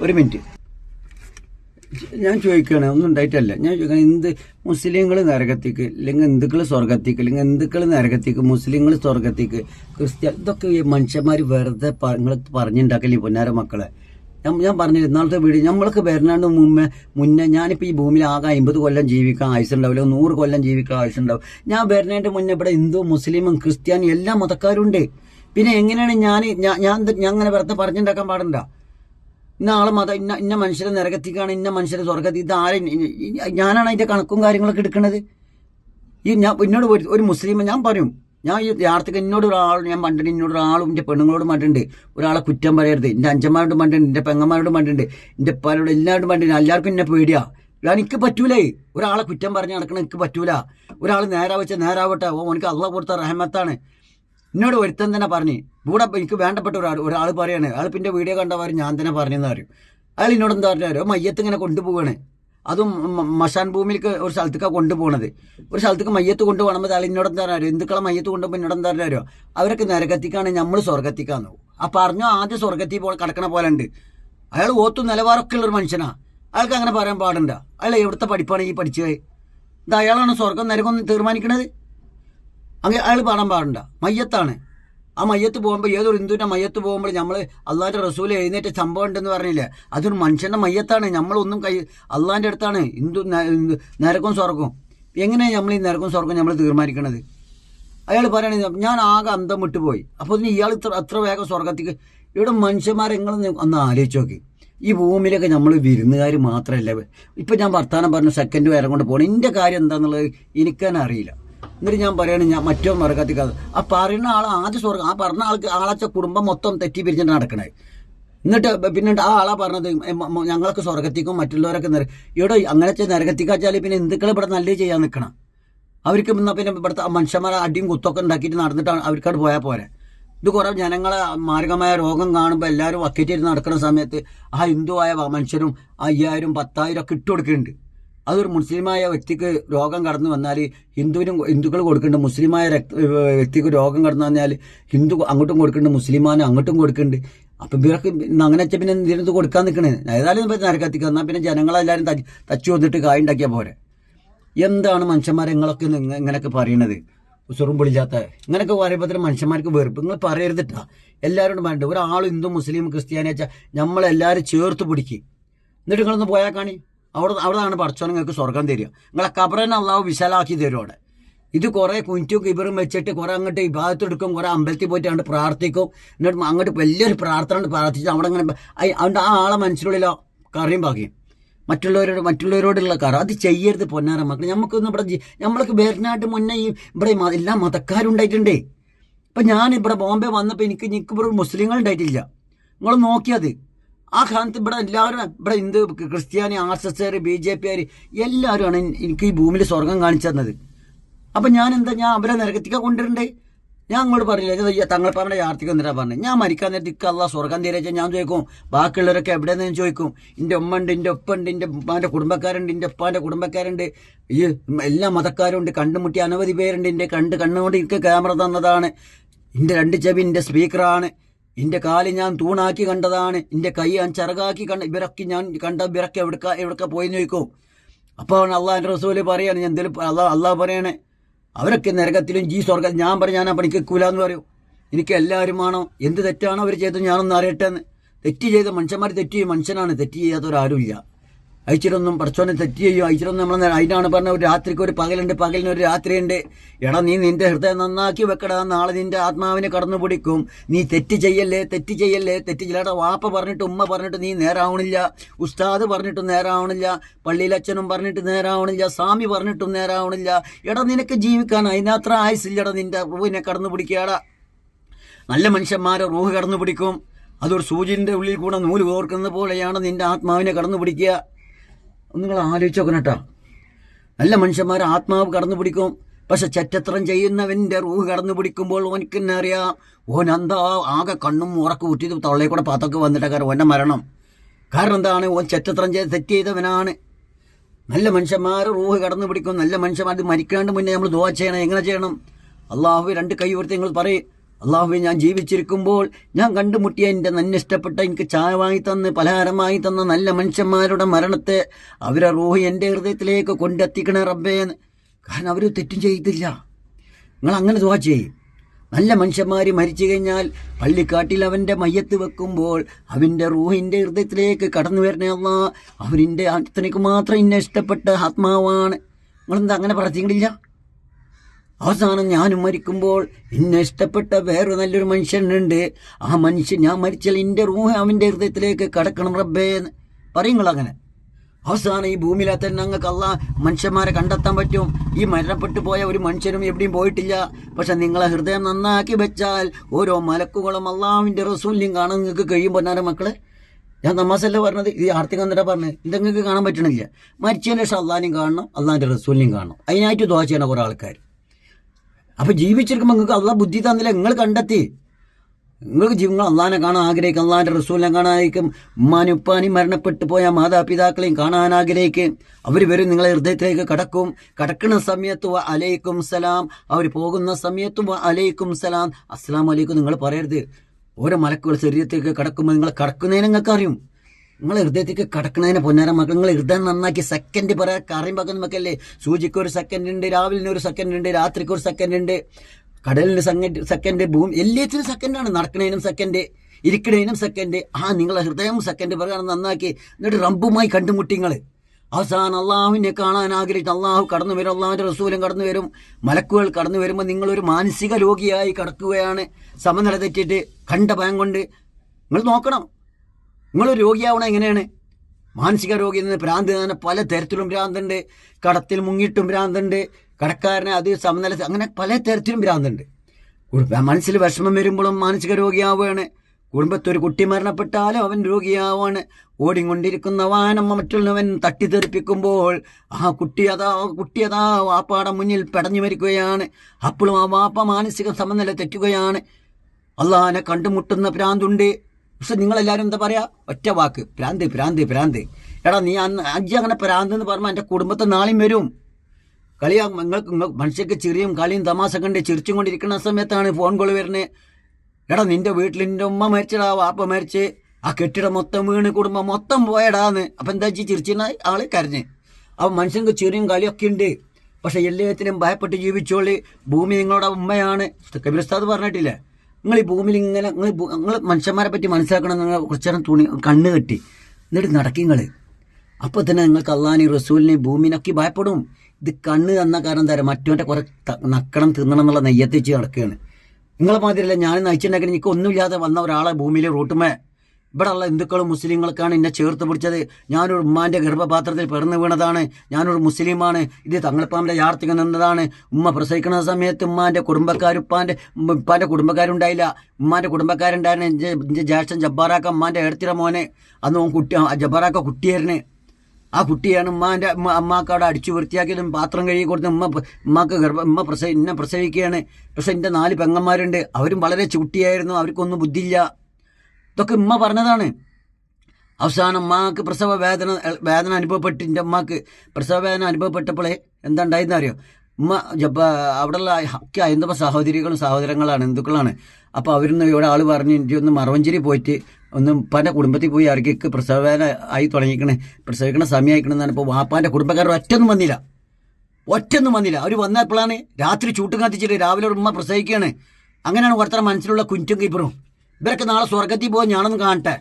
ഒരു മിനിറ്റ്. ഞാൻ ചോദിക്കുകയാണ് ഒന്നും ഉണ്ടായിട്ടല്ല. ഞാൻ ചോദിക്കണം എന്ത് മുസ്ലിങ്ങൾ നരകത്തേക്ക് അല്ലെങ്കിൽ ഹിന്ദുക്കൾ സ്വർഗത്തേക്ക് അല്ലെങ്കിൽ ഹിന്ദുക്കൾ നരകത്തേക്ക് മുസ്ലിങ്ങൾ സ്വർഗത്തേക്ക് ക്രിസ്ത്യ ഇതൊക്കെ മനുഷ്യന്മാർ വെറുതെ നിങ്ങൾ പറഞ്ഞുണ്ടാക്കല്ലേ പൊന്നാര മക്കളെ? ഞാൻ ഞാൻ ഇന്നാളത്തെ വീട് നമ്മൾക്ക് വരുന്നതിന് മുമ്പേ മുന്നേ ഞാനിപ്പോൾ ഈ ഭൂമിയിൽ ആകെ അമ്പത് കൊല്ലം ജീവിക്കാൻ ആയുസുണ്ടാവില്ല നൂറ് കൊല്ലം ജീവിക്കാൻ ആയുസുണ്ടാവും. ഞാൻ വരുന്നതിന്റെ മുന്നേ ഇവിടെ ഹിന്ദു മുസ്ലിമും ക്രിസ്ത്യാനും എല്ലാ മതക്കാരുണ്ട്. പിന്നെ എങ്ങനെയാണ് ഞാൻ ഞാൻ ഞാൻ അങ്ങനെ വെറുതെ പറഞ്ഞുണ്ടാക്കാൻ പാടണ്ട? ഇന്ന ആളെ മത ഇന്ന ഇന്ന മനുഷ്യരെ നരകത്തിക്കാണ് ഇന്ന മനുഷ്യരെ സ്വർഗത്തി ഇത് ആരെ ഞാനാണ് അതിന്റെ കണക്കും കാര്യങ്ങളൊക്കെ എടുക്കുന്നത് ഈ ഞാൻ എന്നോട് ഒരു മുസ്ലിം ഞാൻ പറയും ഞാൻ ഈ യാത്രയ്ക്ക് എന്നോട് ഒരാൾ ഞാൻ പണ്ടിട്ടുണ്ട് എന്നോട് ഒരാളും എന്റെ പെണ്ണുങ്ങളോട് പണ്ടുണ്ട്. ഒരാളെ കുറ്റം പറയരുത്. എന്റെ അഞ്ചന്മാരോട് പണ്ടുണ്ട് എന്റെ പെങ്ങന്മാരോട് പണ്ടുണ്ട് എന്റെ പലരോട് എല്ലാവരോടും പണ്ടുണ്ട്. എല്ലാവർക്കും എന്നെ പേടിയാ. ഞാൻ എനിക്ക് പറ്റൂലേ. ഒരാളെ കുറ്റം പറഞ്ഞ് നടക്കണം എനിക്ക് പറ്റൂല. ഒരാൾ നേരാ വെച്ച നേരാവട്ടെ. ഓ എനിക്ക് അള്ള കൊടുത്ത റഹമത്താണ്. എന്നോട് ഒരുത്തൻ തന്നെ പറഞ്ഞു ഇവിടെ എനിക്ക് വേണ്ടപ്പെട്ട ഒരാൾ ഒരാൾ പറയാണ് പിന്നെ വീഡിയോ കണ്ടവർ ഞാൻ തന്നെ പറഞ്ഞെന്ന് പറയും. അയാൾ എന്നോട് എന്താ പറഞ്ഞാൽ മയ്യത്ത് ഇങ്ങനെ കൊണ്ടുപോവാണ്. അതും മശാൻ ഭൂമിയിലേക്ക് ഒരു സ്ഥലത്തേക്കാണ് കൊണ്ടുപോകണത് ഒരു സ്ഥലത്തേക്ക് മയ്യത്ത് കൊണ്ടുപോകണമെങ്കിൽ അയാൾ എന്നോട് എന്താ പറയുക ഹിന്ദുക്കളെ മയ്യത്ത് കൊണ്ടുപോകുമ്പോൾ എന്നോട് എന്താ പറയുക അവരൊക്കെ നരകത്തിക്കാണ് നമ്മൾ സ്വർഗത്തിക്കാന്ന് ആ പറഞ്ഞു ആദ്യം സ്വർഗത്തിൽ പോലെ കിടക്കണ പോലെ ഉണ്ട്. അയാൾ ഓത്തും നിലവാരമൊക്കെ ഉള്ളൊരു മനുഷ്യനാ. അയാൾക്ക് അങ്ങനെ പറയാൻ പാടുണ്ട അയാൾ എവിടുത്തെ പഠിപ്പാണ് ഈ പഠിച്ചത്? ഇത് അയാളാണ് സ്വർഗം നരകം തീരുമാനിക്കണത്? അങ്ങനെ അയാൾ പാടാൻ പാടണ്ട? മയ്യത്താണ്. ആ മയ്യത്ത് പോകുമ്പോൾ ഏതൊരു ഹിന്ദുവിന്റെ മയ്യത്ത് പോകുമ്പോൾ നമ്മൾ അള്ളാന്റെ റസൂൽ എഴുന്നേറ്റ സംഭവം ഉണ്ടെന്ന് പറഞ്ഞില്ലേ? അതൊരു മനുഷ്യന്റെ മയ്യത്താണ്. നമ്മളൊന്നും കൈ അള്ളാന്റെ അടുത്താണ്. ഹിന്ദു നരക്കും സ്വർഗം എങ്ങനെയാണ് നമ്മൾ ഈ നരകവും സ്വർഗം നമ്മൾ തീരുമാനിക്കണത്? അയാൾ പറയണത് ഞാൻ ആകെ അന്തം വിട്ടുപോയി. അപ്പോൾ ഇനി ഇയാൾ ഇത്ര അത്ര വേഗം സ്വർഗത്തേക്ക് ഇവിടെ മനുഷ്യന്മാരെ ഒന്ന് ആലോചിച്ച് നോക്കി. ഈ ഭൂമിയിലൊക്കെ നമ്മൾ വിരുന്നുകാർ മാത്രമല്ല ഇപ്പം ഞാൻ വർത്താനം പറഞ്ഞു സെക്കൻഡ് വേറെ കൊണ്ട് പോകണം എന്റെ കാര്യം എന്താണെന്നുള്ളത് അറിയില്ല. എന്നിട്ട് ഞാൻ പറയണേ ഞാൻ മറ്റോ മറക്കത്തിക്കാതെ ആ പറയുന്ന ആൾ ആദ്യ സ്വർഗം ആ പറഞ്ഞ ആൾക്ക് ആളച്ച കുടുംബം മൊത്തം തെറ്റി പിരിഞ്ഞിട്ട് നടക്കണേ. എന്നിട്ട് പിന്നെ ആ ആളാ പറഞ്ഞത് ഞങ്ങൾക്ക് സ്വർഗത്തിക്കും മറ്റുള്ളവരൊക്കെ നിറ ഇവിടെ അങ്ങനെ നരകത്തിക്കാച്ചാൽ പിന്നെ ഹിന്ദുക്കൾ ഇവിടെ നല്ല ചെയ്യാൻ നിൽക്കണം അവർക്ക് പിന്നെ ഇവിടുത്തെ മനുഷ്യന്മാരെ അടിയും കുത്തൊക്കെ ഉണ്ടാക്കിയിട്ട് നടന്നിട്ടാണ് അവർക്കവിടെ പോയാൽ പോരെ. ഇത് കുറേ ജനങ്ങളെ മാരകമായ രോഗം കാണുമ്പോൾ എല്ലാവരും വക്കറ്റിരുന്ന് നടക്കുന്ന സമയത്ത് ആ ഹിന്ദുവായ മനുഷ്യരും അയ്യായിരം പത്തായിരം ഒക്കെ ഇട്ട് കൊടുക്കുന്നുണ്ട് അതൊരു മുസ്ലിമായ വ്യക്തിക്ക് രോഗം കടന്നു വന്നാൽ ഹിന്ദുവിനും ഹിന്ദുക്കൾ കൊടുക്കുന്നുണ്ട് മുസ്ലിമായ വ്യക്തിക്ക് രോഗം കടന്നു വന്നാൽ ഹിന്ദു അങ്ങോട്ടും കൊടുക്കുന്നുണ്ട് മുസ്ലിമാനും അങ്ങോട്ടും കൊടുക്കുന്നുണ്ട് അപ്പം ഇവരൊക്കെ ഇന്ന് അങ്ങനെ വെച്ചാൽ പിന്നെ ഇതിനകത്ത് കൊടുക്കാൻ നിൽക്കണേ ഏതായാലും ഇപ്പം നരകത്തിക്കുക എന്നാൽ പിന്നെ ജനങ്ങളെല്ലാവരും തച്ച് വന്നിട്ട് കായുണ്ടാക്കിയാൽ പോരെ. എന്താണ് മനുഷ്യന്മാരെ നിങ്ങളൊക്കെ നിങ്ങ- ഇങ്ങനെയൊക്കെ പറയണത്? ഉസുറും പൊളിച്ചാത്ത ഇങ്ങനെയൊക്കെ പറയുമ്പോൾ മനുഷ്യന്മാർക്ക് വെറുപ്പ്. നിങ്ങൾ പറയരുതിട്ടാ. എല്ലാവരോടും പറയണ്ട. ഒരാൾ ഹിന്ദു മുസ്ലിം ക്രിസ്ത്യാനി വെച്ചാൽ നമ്മളെല്ലാവരും ചേർത്ത് പിടിക്കും. എന്നിട്ട് നിങ്ങളൊന്ന് പോയാൽ കാണി. അവിടെ അവിടെയാണ് പഠിച്ചോ നിങ്ങൾക്ക് സ്വർഗം തരിക. നിങ്ങളെ കബറിനെ അള്ളാഹു വിശാലാക്കി തരും അവിടെ. ഇത് കുറേ കുഞ്ചും കിബറും വെച്ചിട്ട് കുറേ അങ്ങോട്ട് വിഭാഗത്തെടുക്കും കുറേ അമ്പലത്തിൽ പോയിട്ട് അങ്ങോട്ട് പ്രാർത്ഥിക്കും. എന്നിട്ട് അങ്ങോട്ട് വലിയൊരു പ്രാർത്ഥന പ്രാർത്ഥിച്ച് അവിടെ അങ്ങനെ അതുകൊണ്ട് ആ ആളെ മനസ്സിലുള്ളിലോ കറിയും ബാക്കിയും മറ്റുള്ളവരോട് മറ്റുള്ളവരോടുള്ള കറ. അത് ചെയ്യരുത് പൊന്നാര മക്കൾ നമുക്കൊന്നും ഇവിടെ നമ്മൾക്ക് വേറിനാട്ട് മുന്നേ ഈ ഇവിടെ എല്ലാ മതക്കാരുണ്ടായിട്ടുണ്ടേ. ഇപ്പം ഞാൻ ഇവിടെ ബോംബെ വന്നപ്പോൾ എനിക്ക് എനിക്ക് ഇവിടെ മുസ്ലിങ്ങൾ ഉണ്ടായിട്ടില്ല നിങ്ങൾ നോക്കിയത് ആ കാലത്ത് ഇവിടെ എല്ലാവരും ഇവിടെ ഹിന്ദു ക്രിസ്ത്യാനി R S S B J P എല്ലാവരുമാണ് എനിക്ക് ഈ ഭൂമിയിൽ സ്വർഗം കാണിച്ചു തന്നത്. അപ്പം ഞാൻ എന്താ ഞാൻ അവരെ നരകത്തിക്ക കൊണ്ടുവരണ്ടേ? ഞാൻ അങ്ങോട്ട് പറഞ്ഞില്ല. തങ്ങൾ പറഞ്ഞ യാർത്ഥിക്ക് എന്തിനാ പറഞ്ഞത് ഞാൻ മരിക്കാൻ നേരത്തെ ഇക്ക സ്വർഗം തീരച്ച ഞാൻ ചോദിക്കും ബാക്കിയുള്ളവരൊക്കെ എവിടെയെന്ന് ഞാൻ ചോദിക്കും. എന്റെ ഉമ്മ ഉണ്ട് എന്റെ ഉപ്പ ഉണ്ട് എന്റെ ഉപ്പാന്റെ കുടുംബക്കാരുണ്ട് എന്റെ ഉപ്പാന്റെ കുടുംബക്കാരുണ്ട്. ഈ എല്ലാ മതക്കാരും ഉണ്ട് അനവധി പേരുണ്ട് എന്റെ കണ്ട് കണ്ണുകൊണ്ട് എനിക്ക് ക്യാമറ തന്നതാണ്. എന്റെ രണ്ട് ചെവി എന്റെ സ്പീക്കറാണ്. എന്റെ കാൽ ഞാൻ തൂണാക്കി കണ്ടതാണ്. എന്റെ കൈ ഞാൻ ചിറകാക്കി കണ്ട ഇവരൊക്കെ ഞാൻ കണ്ട ഇവരൊക്കെ എവിടക്ക എവിടക്ക പോയി ചോദിക്കും. അപ്പോൾ അള്ളാഹിന്റെ റസൂൽ പറയാണ് ഞാൻ എന്തെങ്കിലും അള്ളാഹ് അള്ളാഹ് പറയണേ അവരൊക്കെ നരകത്തിലും ജീ സ്വർഗ ഞാൻ പറഞ്ഞു ഞാൻ പണിക്ക് കൂലാന്ന് പറയൂ. എനിക്ക് എല്ലാവരും ആണോ? എന്ത് തെറ്റാണോ അവർ ചെയ്തത് ഞാനൊന്ന് അറിയട്ടെ എന്ന്. തെറ്റ് ചെയ്ത മനുഷ്യന്മാർ തെറ്റ് ചെയ്യും മനുഷ്യനാണ് തെറ്റ് ചെയ്യാത്തവരാരുമില്ല അയച്ചിട്ടൊന്നും പഠിച്ചോനെ തെറ്റിയോ ചെയ്യും അയച്ചിട്ടൊന്നും നമ്മൾ അതിനാണ് പറഞ്ഞ ഒരു രാത്രിക്ക് ഒരു പകലുണ്ട് പകലിന് ഒരു രാത്രിയുണ്ട്. എടാ നീ നിന്റെ ഹൃദയം നന്നാക്കി വെക്കടാ നാളെ നിന്റെ ആത്മാവിനെ കടന്നു പിടിക്കും. നീ തെറ്റ് ചെയ്യല്ലേ തെറ്റ് ചെയ്യല്ലേ തെറ്റ് ചെയ്യലടാ വാപ്പ പറഞ്ഞിട്ട് ഉമ്മ പറഞ്ഞിട്ട് നീ നേരാവണില്ല. ഉസ്താദ് പറഞ്ഞിട്ടും നേരാവണില്ല. പള്ളിയിലച്ഛനും പറഞ്ഞിട്ട് നേരാവണില്ല. സ്വാമി പറഞ്ഞിട്ടും നേരാവണില്ല. എടാ നിനക്ക് ജീവിക്കാൻ അതിനത്ര ആയുസില്ലടാ നിന്റെ റൂഹിനെ കടന്നു പിടിക്കാടാ. നല്ല മനുഷ്യന്മാരെ റൂഹ് കടന്നു പിടിക്കും. അതൊരു സൂചിന്റെ ഉള്ളിൽ കൂടെ നൂൽ കോർക്കുന്ന പോലെയാണ് നിന്റെ ആത്മാവിനെ കടന്നു പിടിക്കുക. ഒന്ന് നിങ്ങൾ ആലോചിച്ച് നോക്കണം കേട്ടോ. നല്ല മനുഷ്യന്മാർ ആത്മാവ് കടന്നു പിടിക്കും. പക്ഷെ ചറ്റത്രം ചെയ്യുന്നവന്റെ റൂഹ് കടന്നു പിടിക്കുമ്പോൾ ഓനിക്ക് എന്നെ അറിയാം ഓൻ എന്താ ആകെ കണ്ണും ഉറക്കം ഊറ്റിയത് തള്ളയിൽ കൂടെ പാത്തൊക്കെ വന്നിട്ട് കാരണം ഓന്റെ മരണം. കാരണം എന്താണ്? ഓൻ ചറ്റത്രം ചെയ്ത് തെറ്റ് ചെയ്തവനാണ്. നല്ല മനുഷ്യന്മാർ റൂഹ് കടന്നു പിടിക്കും. നല്ല മനുഷ്യന്മാർ മരിക്കാണ്ട് മുന്നേ നമ്മൾ ദുവാ ചെയ്യണം. എങ്ങനെ ചെയ്യണം? അള്ളാഹു രണ്ട് കൈ ഉയർത്തി നിങ്ങൾ പറയും. അള്ളാഹു ഞാൻ ജീവിച്ചിരിക്കുമ്പോൾ ഞാൻ കണ്ടുമുട്ടിയ എന്റെ നന്നിഷ്ടപ്പെട്ട എനിക്ക് ചായ വാങ്ങി തന്ന് പലഹാരമായി തന്ന നല്ല മനുഷ്യന്മാരുടെ മരണത്തെ അവരെ റൂഹ് എന്റെ ഹൃദയത്തിലേക്ക് കൊണ്ടെത്തിക്കണേ റബ്ബേ കാരണം അവർ തെറ്റും ചെയ്തില്ല. നിങ്ങൾ അങ്ങനെ ദുവാ ചെയ്യും. നല്ല മനുഷ്യന്മാർ മരിച്ചു കഴിഞ്ഞാൽ പള്ളിക്കാട്ടിൽ അവന്റെ മയ്യത്ത് വെക്കുമ്പോൾ അവന്റെ റൂഹിന്റെ ഹൃദയത്തിലേക്ക് കടന്നു വരണേ അല്ല അവരിന്റെ അത്തനക്ക് മാത്രം ഇന്നെ ഇഷ്ടപ്പെട്ട ആത്മാവാണ്. നിങ്ങളെന്താ അങ്ങനെ പറഞ്ഞിട്ടില്ല? അവസാനം ഞാനും മരിക്കുമ്പോൾ എന്നെ ഇഷ്ടപ്പെട്ട വേറെ നല്ലൊരു മനുഷ്യനുണ്ട്. ആ മനുഷ്യൻ ഞാൻ മരിച്ചാൽ എന്റെ റൂഹ് അവന്റെ ഹൃദയത്തിലേക്ക് കടക്കണം റബ്ബേ എന്ന് പറയുങ്ങളങ്ങനെ അവസാനം ഈ ഭൂമിയിലെ തന്നെ ഞങ്ങൾക്ക് അല്ല മനുഷ്യന്മാരെ കണ്ടെത്താൻ പറ്റും. ഈ മരണപ്പെട്ടു പോയ ഒരു മനുഷ്യനും എവിടെയും പോയിട്ടില്ല. പക്ഷെ നിങ്ങളെ ഹൃദയം നന്നാക്കി വെച്ചാൽ ഓരോ മലക്കുകളും അള്ളാവിന്റെ റസൂലിനും കാണാൻ നിങ്ങൾക്ക് കഴിയും പൊന്നാര മക്കളെ? ഞാൻ നമാസല്ല പറഞ്ഞത്. ഈ ആർത്തി എന്താ പറഞ്ഞത് ഇതങ്ങൾക്ക് കാണാൻ പറ്റണില്ല. മരിച്ചതിന് ശേഷം അള്ളാഹിനെയും കാണണം അള്ളാഹിന്റെ റസൂലിനെയും കാണണം. അതിനായിട്ട് ദോശ ചെയ്യണ കുറേ ആൾക്കാർ അപ്പൊ ജീവിച്ചിരിക്കുമ്പോൾ നിങ്ങൾക്ക് അള്ളാഹ് ബുദ്ധി തന്നില്ല നിങ്ങൾ കണ്ടെത്തി. നിങ്ങൾക്ക് ജീവങ്ങൾ അള്ളാഹിനെ കാണാൻ ആഗ്രഹിക്കും അള്ളാഹിന്റെ റസൂലിനെ കാണാൻ ആയിരിക്കും മനുപ്പാനി മരണപ്പെട്ടു പോയ മാതാപിതാക്കളെയും കാണാൻ ആഗ്രഹിക്കും. അവർ വരും നിങ്ങളെ ഹൃദയത്തിലേക്ക് കടക്കും. കടക്കുന്ന സമയത്ത് വ അലൈക്കും സലാം. അവർ പോകുന്ന സമയത്ത് വ അലൈക്കും സലാം. അസ്സലാം അലൈക്കും നിങ്ങൾ പറയരുത്. ഓരോ മലക്കുകൾ ശരീരത്തിലേക്ക് കടക്കുമ്പോൾ നിങ്ങൾ കടക്കുന്നതിന് നിങ്ങൾക്ക് അറിയും നിങ്ങളെ ഹൃദയത്തേക്ക് കടക്കണതിനെ പൊന്നാര മക്കൾ നിങ്ങൾ ഹൃദയം നന്നാക്കി സെക്കൻഡ് പറയാൻ കറിയും പക്കം നമുക്കല്ലേ സൂചിക്ക് ഒരു സെക്കൻഡ് ഉണ്ട് രാവിലെ ഒരു സെക്കൻഡ് ഉണ്ട് രാത്രിക്ക് ഒരു സെക്കൻഡ് ഉണ്ട് കടലിന് സെക്കൻഡ് സെക്കൻഡ് ഭൂമി എല്ലാത്തിനും സെക്കൻഡാണ് നടക്കണതിനും സെക്കൻഡ് ഇരിക്കണതിനും സെക്കൻഡ് ആ നിങ്ങളെ ഹൃദയം സെക്കൻഡ് പറയുകയാണ് നന്നാക്കി എന്നിട്ട് റമ്പുമായി കണ്ടുമുട്ടി നിങ്ങൾ അവസാനം അള്ളാഹുവിനെ കാണാൻ ആഗ്രഹിച്ച് അള്ളാഹു കടന്നു വരും അള്ളാഹുവിന്റെ റസൂലും കടന്നു വരും മലക്കുകൾ കടന്നു വരുമ്പോൾ നിങ്ങളൊരു മാനസിക രോഗിയായി കടക്കുകയാണ്. സമനില തെറ്റിയിട്ട് കണ്ട ഭയം കൊണ്ട് നിങ്ങൾ നോക്കണം. നിങ്ങൾ രോഗിയാവണം എങ്ങനെയാണ്? മാനസിക രോഗി എന്ന് ഭ്രാന്ത് തന്നെ പല തരത്തിലും ഭ്രാന്തുണ്ട്. കടത്തിൽ മുങ്ങിയിട്ടും ഭ്രാന്തുണ്ട്. കടക്കാരനെ അത് സമനില അങ്ങനെ പല തരത്തിലും ഭ്രാന്തുണ്ട്. മനസ്സിൽ വിഷമം വരുമ്പോഴും മാനസിക രോഗിയാവുകയാണ്. കുടുംബത്തിൽ ഒരു കുട്ടി മരണപ്പെട്ടാലും അവൻ രോഗിയാവാണ് ഓടിക്കൊണ്ടിരിക്കുന്ന വാഹനം മറ്റുള്ളവൻ തട്ടിത്തെറിപ്പിക്കുമ്പോൾ ആ കുട്ടി അതാ കുട്ടി അതാ വാപ്പാടെ മുന്നിൽ പെടഞ്ഞു മരിക്കുകയാണ്. അപ്പോഴും ആ വാപ്പ മാനസിക സമനില തെറ്റുകയാണ്. അള്ളാഹാനെ കണ്ടുമുട്ടുന്ന ഭ്രാന്തുണ്ട്. പക്ഷെ നിങ്ങളെല്ലാവരും എന്താ പറയാ? ഒറ്റ വാക്ക്. പ്രാന്ത് പ്രാന്ത് പ്രാന്ത്. എടാ നീ അന്ന് അജി അങ്ങനെ ഭ്രാന്ത് എന്ന് പറഞ്ഞാൽ എന്റെ കുടുംബത്തെ നാളെയും വരും. കളിയാ നിങ്ങൾക്ക് നിങ്ങൾ- മനുഷ്യർക്ക് ചെറിയും കളിയും തമാശ കണ്ട് ചിരിച്ചും കൊണ്ടിരിക്കുന്ന സമയത്താണ് ഫോൺ കോൾ വരുന്നത് എടാ നിന്റെ വീട്ടിൽ നിന്റെ ഉമ്മ മരിച്ചടാ വാപ്പ മരിച്ച്. ആ കെട്ടിടം മൊത്തം വീണ് കുടുംബം മൊത്തം പോയടാന്ന്. അപ്പം എന്താ വെച്ചാൽ ചിരിച്ചിരുന്ന ആൾ കരഞ്ഞ്. അപ്പം മനുഷ്യർക്ക് ചെറിയും കളിയൊക്കെ ഉണ്ട്. പക്ഷെ എല്ലാത്തിനും ഭയപ്പെട്ട് ജീവിച്ചോളി. ഭൂമി നിങ്ങളുടെ ഉമ്മയാണ്. കബിരസ്ഥാദ് പറഞ്ഞിട്ടില്ലേ? നിങ്ങൾ ഈ ഭൂമിയിൽ ഇങ്ങനെ നിങ്ങൾ നിങ്ങൾ മനുഷ്യന്മാരെ പറ്റി മനസ്സിലാക്കണം നിങ്ങൾ കുറച്ചു നേരം തുണി കണ്ണ് കെട്ടി. എന്നിട്ട് നടക്കി നിങ്ങൾ അപ്പോൾ തന്നെ നിങ്ങൾക്ക് അള്ളാഹിനെയും റസൂലിനെയും ഭൂമിനൊക്കെ ഭയപ്പെടും. ഇത് കണ്ണ് തന്ന കാരണം തരാം മറ്റവന്റെ കുറെ നക്കണം തിന്നണം എന്നുള്ള നെയ്യത്തിച്ച് നടക്കുകയാണ്. നിങ്ങളെ മാതിരിയല്ല ഞാൻ നയിച്ചിട്ടുണ്ടെങ്കിൽ എനിക്ക് ഒന്നുമില്ലാതെ വന്ന ഒരാളെ ഭൂമിയിലെ റൂട്ടുമേ ഇവിടെ ഉള്ള ഹിന്ദുക്കളും മുസ്ലിങ്ങൾക്കാണ് എന്നെ ചേർത്ത് പിടിച്ചത്. ഞാനൊരു ഉമ്മാന്റെ ഗർഭപാത്രത്തിൽ പിറന്നു വീണതാണ്. ഞാനൊരു മുസ്ലിമാണ്. ഇത് തങ്ങളിപ്പാമ്പിന്റെ യാർത്ഥിക നിന്നതാണ്. ഉമ്മ പ്രസവിക്കുന്ന സമയത്ത് ഉമ്മാന്റെ കുടുംബക്കാരുപ്പാന്റെ ഉപ്പാന്റെ ഉമ്മ- കുടുംബക്കാരുണ്ടായില്ല. ഉമ്മാന്റെ കുടുംബക്കാരുണ്ടായിരുന്നു എന്റെ എന്റെ ജ്യേഷ്ഠൻ ജബ്ബാറാക്ക ഉമ്മാന്റെ ഏടത്തിര മോനെ. അന്ന് ഓൻ കുട്ടി ജബ്ബാറാക്ക കുട്ടിയായിരുന്നു. ആ കുട്ടിയാണ് ഉമ്മാന്റെ ഉമ്മ അമ്മാക്ക് അവിടെ അടിച്ചു വൃത്തിയാക്കിയതും പാത്രം കഴുകി കൊടുത്ത് ഉമ്മ ഉമ്മാക്ക് ഗർഭ ഉമ്മ പ്രസവി എന്നെ പ്രസവിക്കുകയാണ്. പക്ഷെ എന്റെ നാല് പെങ്ങന്മാരുണ്ട്. അവരും വളരെ ചുട്ടിയായിരുന്നു. അവർക്കൊന്നും ബുദ്ധിയില്ല. ഇതൊക്കെ ഉമ്മ പറഞ്ഞതാണ്. അവസാനം ഉമ്മാക്ക് പ്രസവ വേദന വേദന അനുഭവപ്പെട്ട് എന്റെ ഉമ്മാക്ക് പ്രസവ വേദന അനുഭവപ്പെട്ടപ്പോഴേ എന്താ അറിയോ? ഉമ്മ ജപ്പ അവിടെയുള്ള ഹക്കി അയന്തപ സഹോദരികളും സഹോദരങ്ങളാണ് ഹിന്ദുക്കളാണ്. അപ്പോൾ അവരിന്ന് ഇവിടെ ആൾ പറഞ്ഞ് എനിക്ക് ഒന്ന് മറവഞ്ചേരി പോയിട്ട് ഒന്ന് ഉപ്പാന്റെ കുടുംബത്തിൽ പോയി ഇറക്കിക്ക് പ്രസവ വേദന ആയി തുടങ്ങിക്കണേ പ്രസവിക്കണ സമയമായിക്കണെന്നാണ് ഇപ്പോൾ വാപ്പാന്റെ കുടുംബക്കാർ ഒറ്റൊന്നും വന്നില്ല. ഒറ്റൊന്നും വന്നില്ല. അവർ വന്നപ്പോഴാണ് രാത്രി ചൂട്ടും കത്തിച്ചിട്ട് രാവിലെ ഉമ്മ പ്രസവിക്കുകയാണ് അങ്ങനെയാണ് ഒരുത്തരം മനസ്സിലുള്ള കുഞ്ചും കീപ്പറും. ഇവരൊക്കെ നാളെ സ്വർഗത്തിൽ പോകാൻ ഞാനൊന്നും കാണട്ടെ.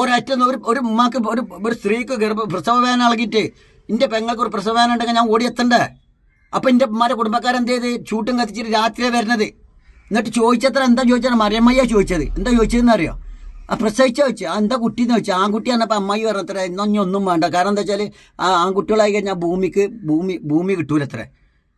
ഒരറ്റ ഒരു ഒരു ഉമ്മാക്ക് ഒരു ഒരു സ്ത്രീക്ക് ഗർഭ പ്രസവവേദന ഇളകിയിട്ട് എന്റെ പെങ്ങൾക്ക് ഒരു പ്രസവവേദന ഉണ്ടെങ്കിൽ ഞാൻ ഓടിയെത്തണ്ടേ അപ്പം എന്റെ ഉമ്മാരെ കുടുംബക്കാരെന്ത് ചെയ്ത്? ചൂട്ടും കത്തിച്ചിട്ട് രാത്രിയാണ് വരുന്നത്. എന്നിട്ട് ചോദിച്ചത്ര എന്താ ചോദിച്ചാൽ മറിയമ്മയ്യ ചോദിച്ചത്. എന്താ ചോദിച്ചതെന്ന് അറിയോ? ആ പ്രസവിച്ച വെച്ച് എന്താ കുട്ടി എന്ന് വെച്ചാൽ ആൺകുട്ടി പറഞ്ഞപ്പോൾ അമ്മായി പറഞ്ഞത്ര ഇന്നൊന്നും ഒന്നും വേണ്ട. കാരണം എന്താ വെച്ചാൽ ആ ആൺകുട്ടികളായി കഴിഞ്ഞാൽ ഭൂമിക്ക് ഭൂമി ഭൂമി കിട്ടൂലത്രേ.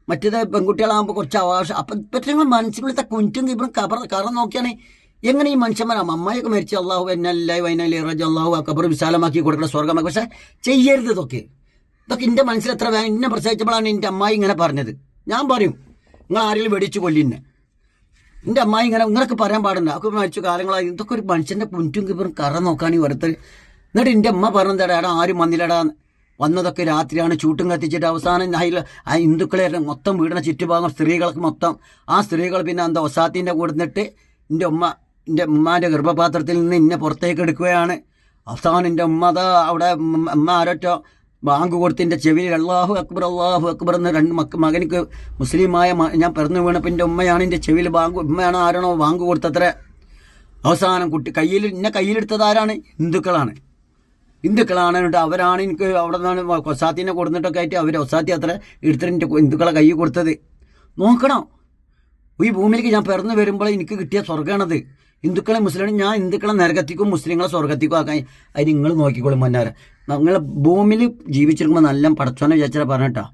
മറ്റേത് പെൺകുട്ടികളാകുമ്പോൾ കുറച്ച് അവകാശം അപ്പം ഇപ്പം നിങ്ങൾ മനസ്സിലുള്ളത്തെ കുഞ്ചും ഇപ്പം കബർ കറ നോക്കിയാണ് എങ്ങനെ ഈ മനുഷ്യന്മാരാണ് അമ്മായിയൊക്കെ മരിച്ച അള്ളാഹു എന്നല്ലായി വൈനലി റജ അള്ളാഹു ആ കബർ വിശാലമാക്കി കൊടുക്കണം സ്വർഗമാക്കി പക്ഷെ ചെയ്യരുത് ഇതൊക്കെ. ഇതൊക്കെ എന്റെ മനസ്സിൽ എത്ര വേണം എന്നെ പ്രസവിച്ചപ്പോഴാണ് എന്റെ അമ്മായി ഇങ്ങനെ പറഞ്ഞത്. ഞാൻ പറയും നിങ്ങൾ ആരെങ്കിലും വെടിച്ചു കൊല്ലിന്നെ എന്റെ അമ്മായി ഇങ്ങനെ ഇങ്ങനൊക്കെ പറയാൻ പാടില്ല. ഒക്കെ മരിച്ചു കാലങ്ങളായി. ഇതൊക്കെ ഒരു മനുഷ്യന്റെ പുഞ്ചും കിപ്പറും കറ നോക്കാണ് വെറുതെ എന്നിട്ട് എന്റെ അമ്മ പറഞ്ഞതാ എടാ ആരും വന്നില്ലടാ. വന്നതൊക്കെ രാത്രിയാണ് ചൂട്ടും കത്തിച്ചിട്ട് അവസാനം അതിൽ ആ ഹിന്ദുക്കളെ മൊത്തം വീടിന ചുറ്റുഭാഗം സ്ത്രീകൾക്ക് മൊത്തം. ആ സ്ത്രീകൾ പിന്നെ എന്താ ഒസാത്തിന്റെ നിന്നിട്ട് എന്റെ ഉമ്മ എന്റെ ഉമ്മാന്റെ ഗർഭപാത്രത്തിൽ നിന്ന് എന്നെ പുറത്തേക്ക് എടുക്കുകയാണ്. അവസാനം എന്റെ ഉമ്മ അതാ അവിടെ ഉമ്മ ആരൊറ്റ ബാങ്ക് കൊടുത്ത് എന്റെ ചെവിയിൽ അള്ളാഹു അക്ബർ അള്ളാഹു അക്ബർ എന്ന് രണ്ട് മക്ക മകനിക്ക് മുസ്ലിമായ ഞാൻ പിറന്നു വീണപ്പോൾ എന്റെ ഉമ്മയാണ് എന്റെ ചെവിയിൽ ബാങ്ക് ഉമ്മയാണ് ആരാണോ ബാങ്ക് കൊടുത്തത്ര. അവസാനം കുട്ടി കയ്യിൽ എന്നെ കയ്യിലെടുത്തത് ആരാണ്? ഹിന്ദുക്കളാണ്. ഹിന്ദുക്കളാണ് എന്നിട്ട് അവരാണ് എനിക്ക് അവിടെ നിന്നാണ് ഒസാത്തിനെ കൊടുത്തിട്ടൊക്കെ ആയിട്ട് അവർ ഒസാത്തി അത്ര എടുത്തിട്ട് എന്റെ ഹിന്ദുക്കളെ കൈ കൊടുത്തത്. നോക്കണം? ഈ ഭൂമിയിലേക്ക് ഞാൻ പിറന്നു വരുമ്പോൾ എനിക്ക് കിട്ടിയ സ്വർഗമാണത് ഹിന്ദുക്കളെ മുസ്ലിം ഞാൻ ഹിന്ദുക്കളെ നരകത്തിക്കും മുസ്ലിങ്ങളെ സ്വർഗത്തിക്കും ആക്കാൻ അത് നിങ്ങൾ നോക്കിക്കോളും മന്നാറ് നിങ്ങൾ ഭൂമിയിൽ ജീവിച്ചിരിക്കുമ്പോൾ നല്ല പടച്ചോനെ വിചാരിച്ചാൽ പറഞ്ഞിട്ടാ.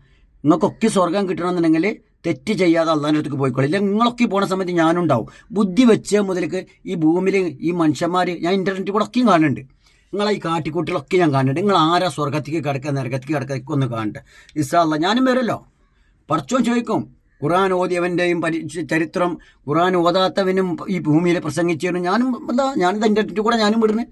നിങ്ങൾക്കൊക്കെ സ്വർഗം കിട്ടണമെന്നുണ്ടെങ്കിൽ തെറ്റ് ചെയ്യാതെ അള്ളാന്റെ അടുത്തേക്ക് പോയിക്കോളൂ. ഇല്ല നിങ്ങളൊക്കെ പോണ സമയത്ത് ഞാനുണ്ടാവും. ബുദ്ധി വെച്ച മുതലേക്ക് ഈ ഭൂമിയിൽ ഈ മനുഷ്യന്മാർ ഞാൻ ഇന്റർനെറ്റിൽ കൂടെ ഒക്കെയും കാണുന്നുണ്ട്. നിങ്ങളെ ഈ കാട്ടിക്കൂട്ടിലൊക്കെ ഞാൻ കാണുന്നുണ്ട്. നിങ്ങൾ ആരാ സ്വർഗത്തേക്ക് കിടക്കുക നരകത്തേക്ക് കിടക്കുക ഒന്ന് കാണട്ടെ. ഇസ്ലാ ഞാനും വരുമല്ലോ പടച്ചോൻ ചോദിക്കും ഖുറാൻ ഓതിയവന്റെയും പരി ചരിത്രം ഖുറാൻ ഓതാത്തവനും ഈ ഭൂമിയിൽ പ്രസംഗിച്ചവനും ഞാനും എന്താ ഞാനിത് എന്റെ കൂടെ ഞാനും വിടുന്നു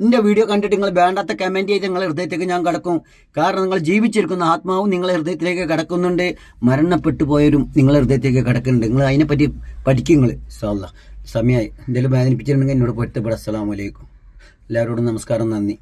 എന്റെ വീഡിയോ കണ്ടിട്ട് നിങ്ങൾ വേണ്ടാത്ത കമന്റ് ചെയ്ത് നിങ്ങളുടെ ഹൃദയത്തേക്ക് ഞാൻ കിടക്കും. കാരണം നിങ്ങൾ ജീവിച്ചിരിക്കുന്ന ആത്മാവും നിങ്ങളെ ഹൃദയത്തിലേക്ക് കിടക്കുന്നുണ്ട്. മരണപ്പെട്ടു പോയവരും നിങ്ങളുടെ ഹൃദയത്തേക്ക് കിടക്കുന്നുണ്ട്. നിങ്ങൾ അതിനെപ്പറ്റി പഠിക്കും നിങ്ങൾ സാല്ല സമയമായി എന്തെങ്കിലും വേദനിപ്പിച്ചിട്ടുണ്ടെങ്കിൽ എന്നോട് പൊരുത്തപ്പെടാം. അസ്സാം വലൈക്കും എല്ലാവരോടും നമസ്കാരം നന്ദി.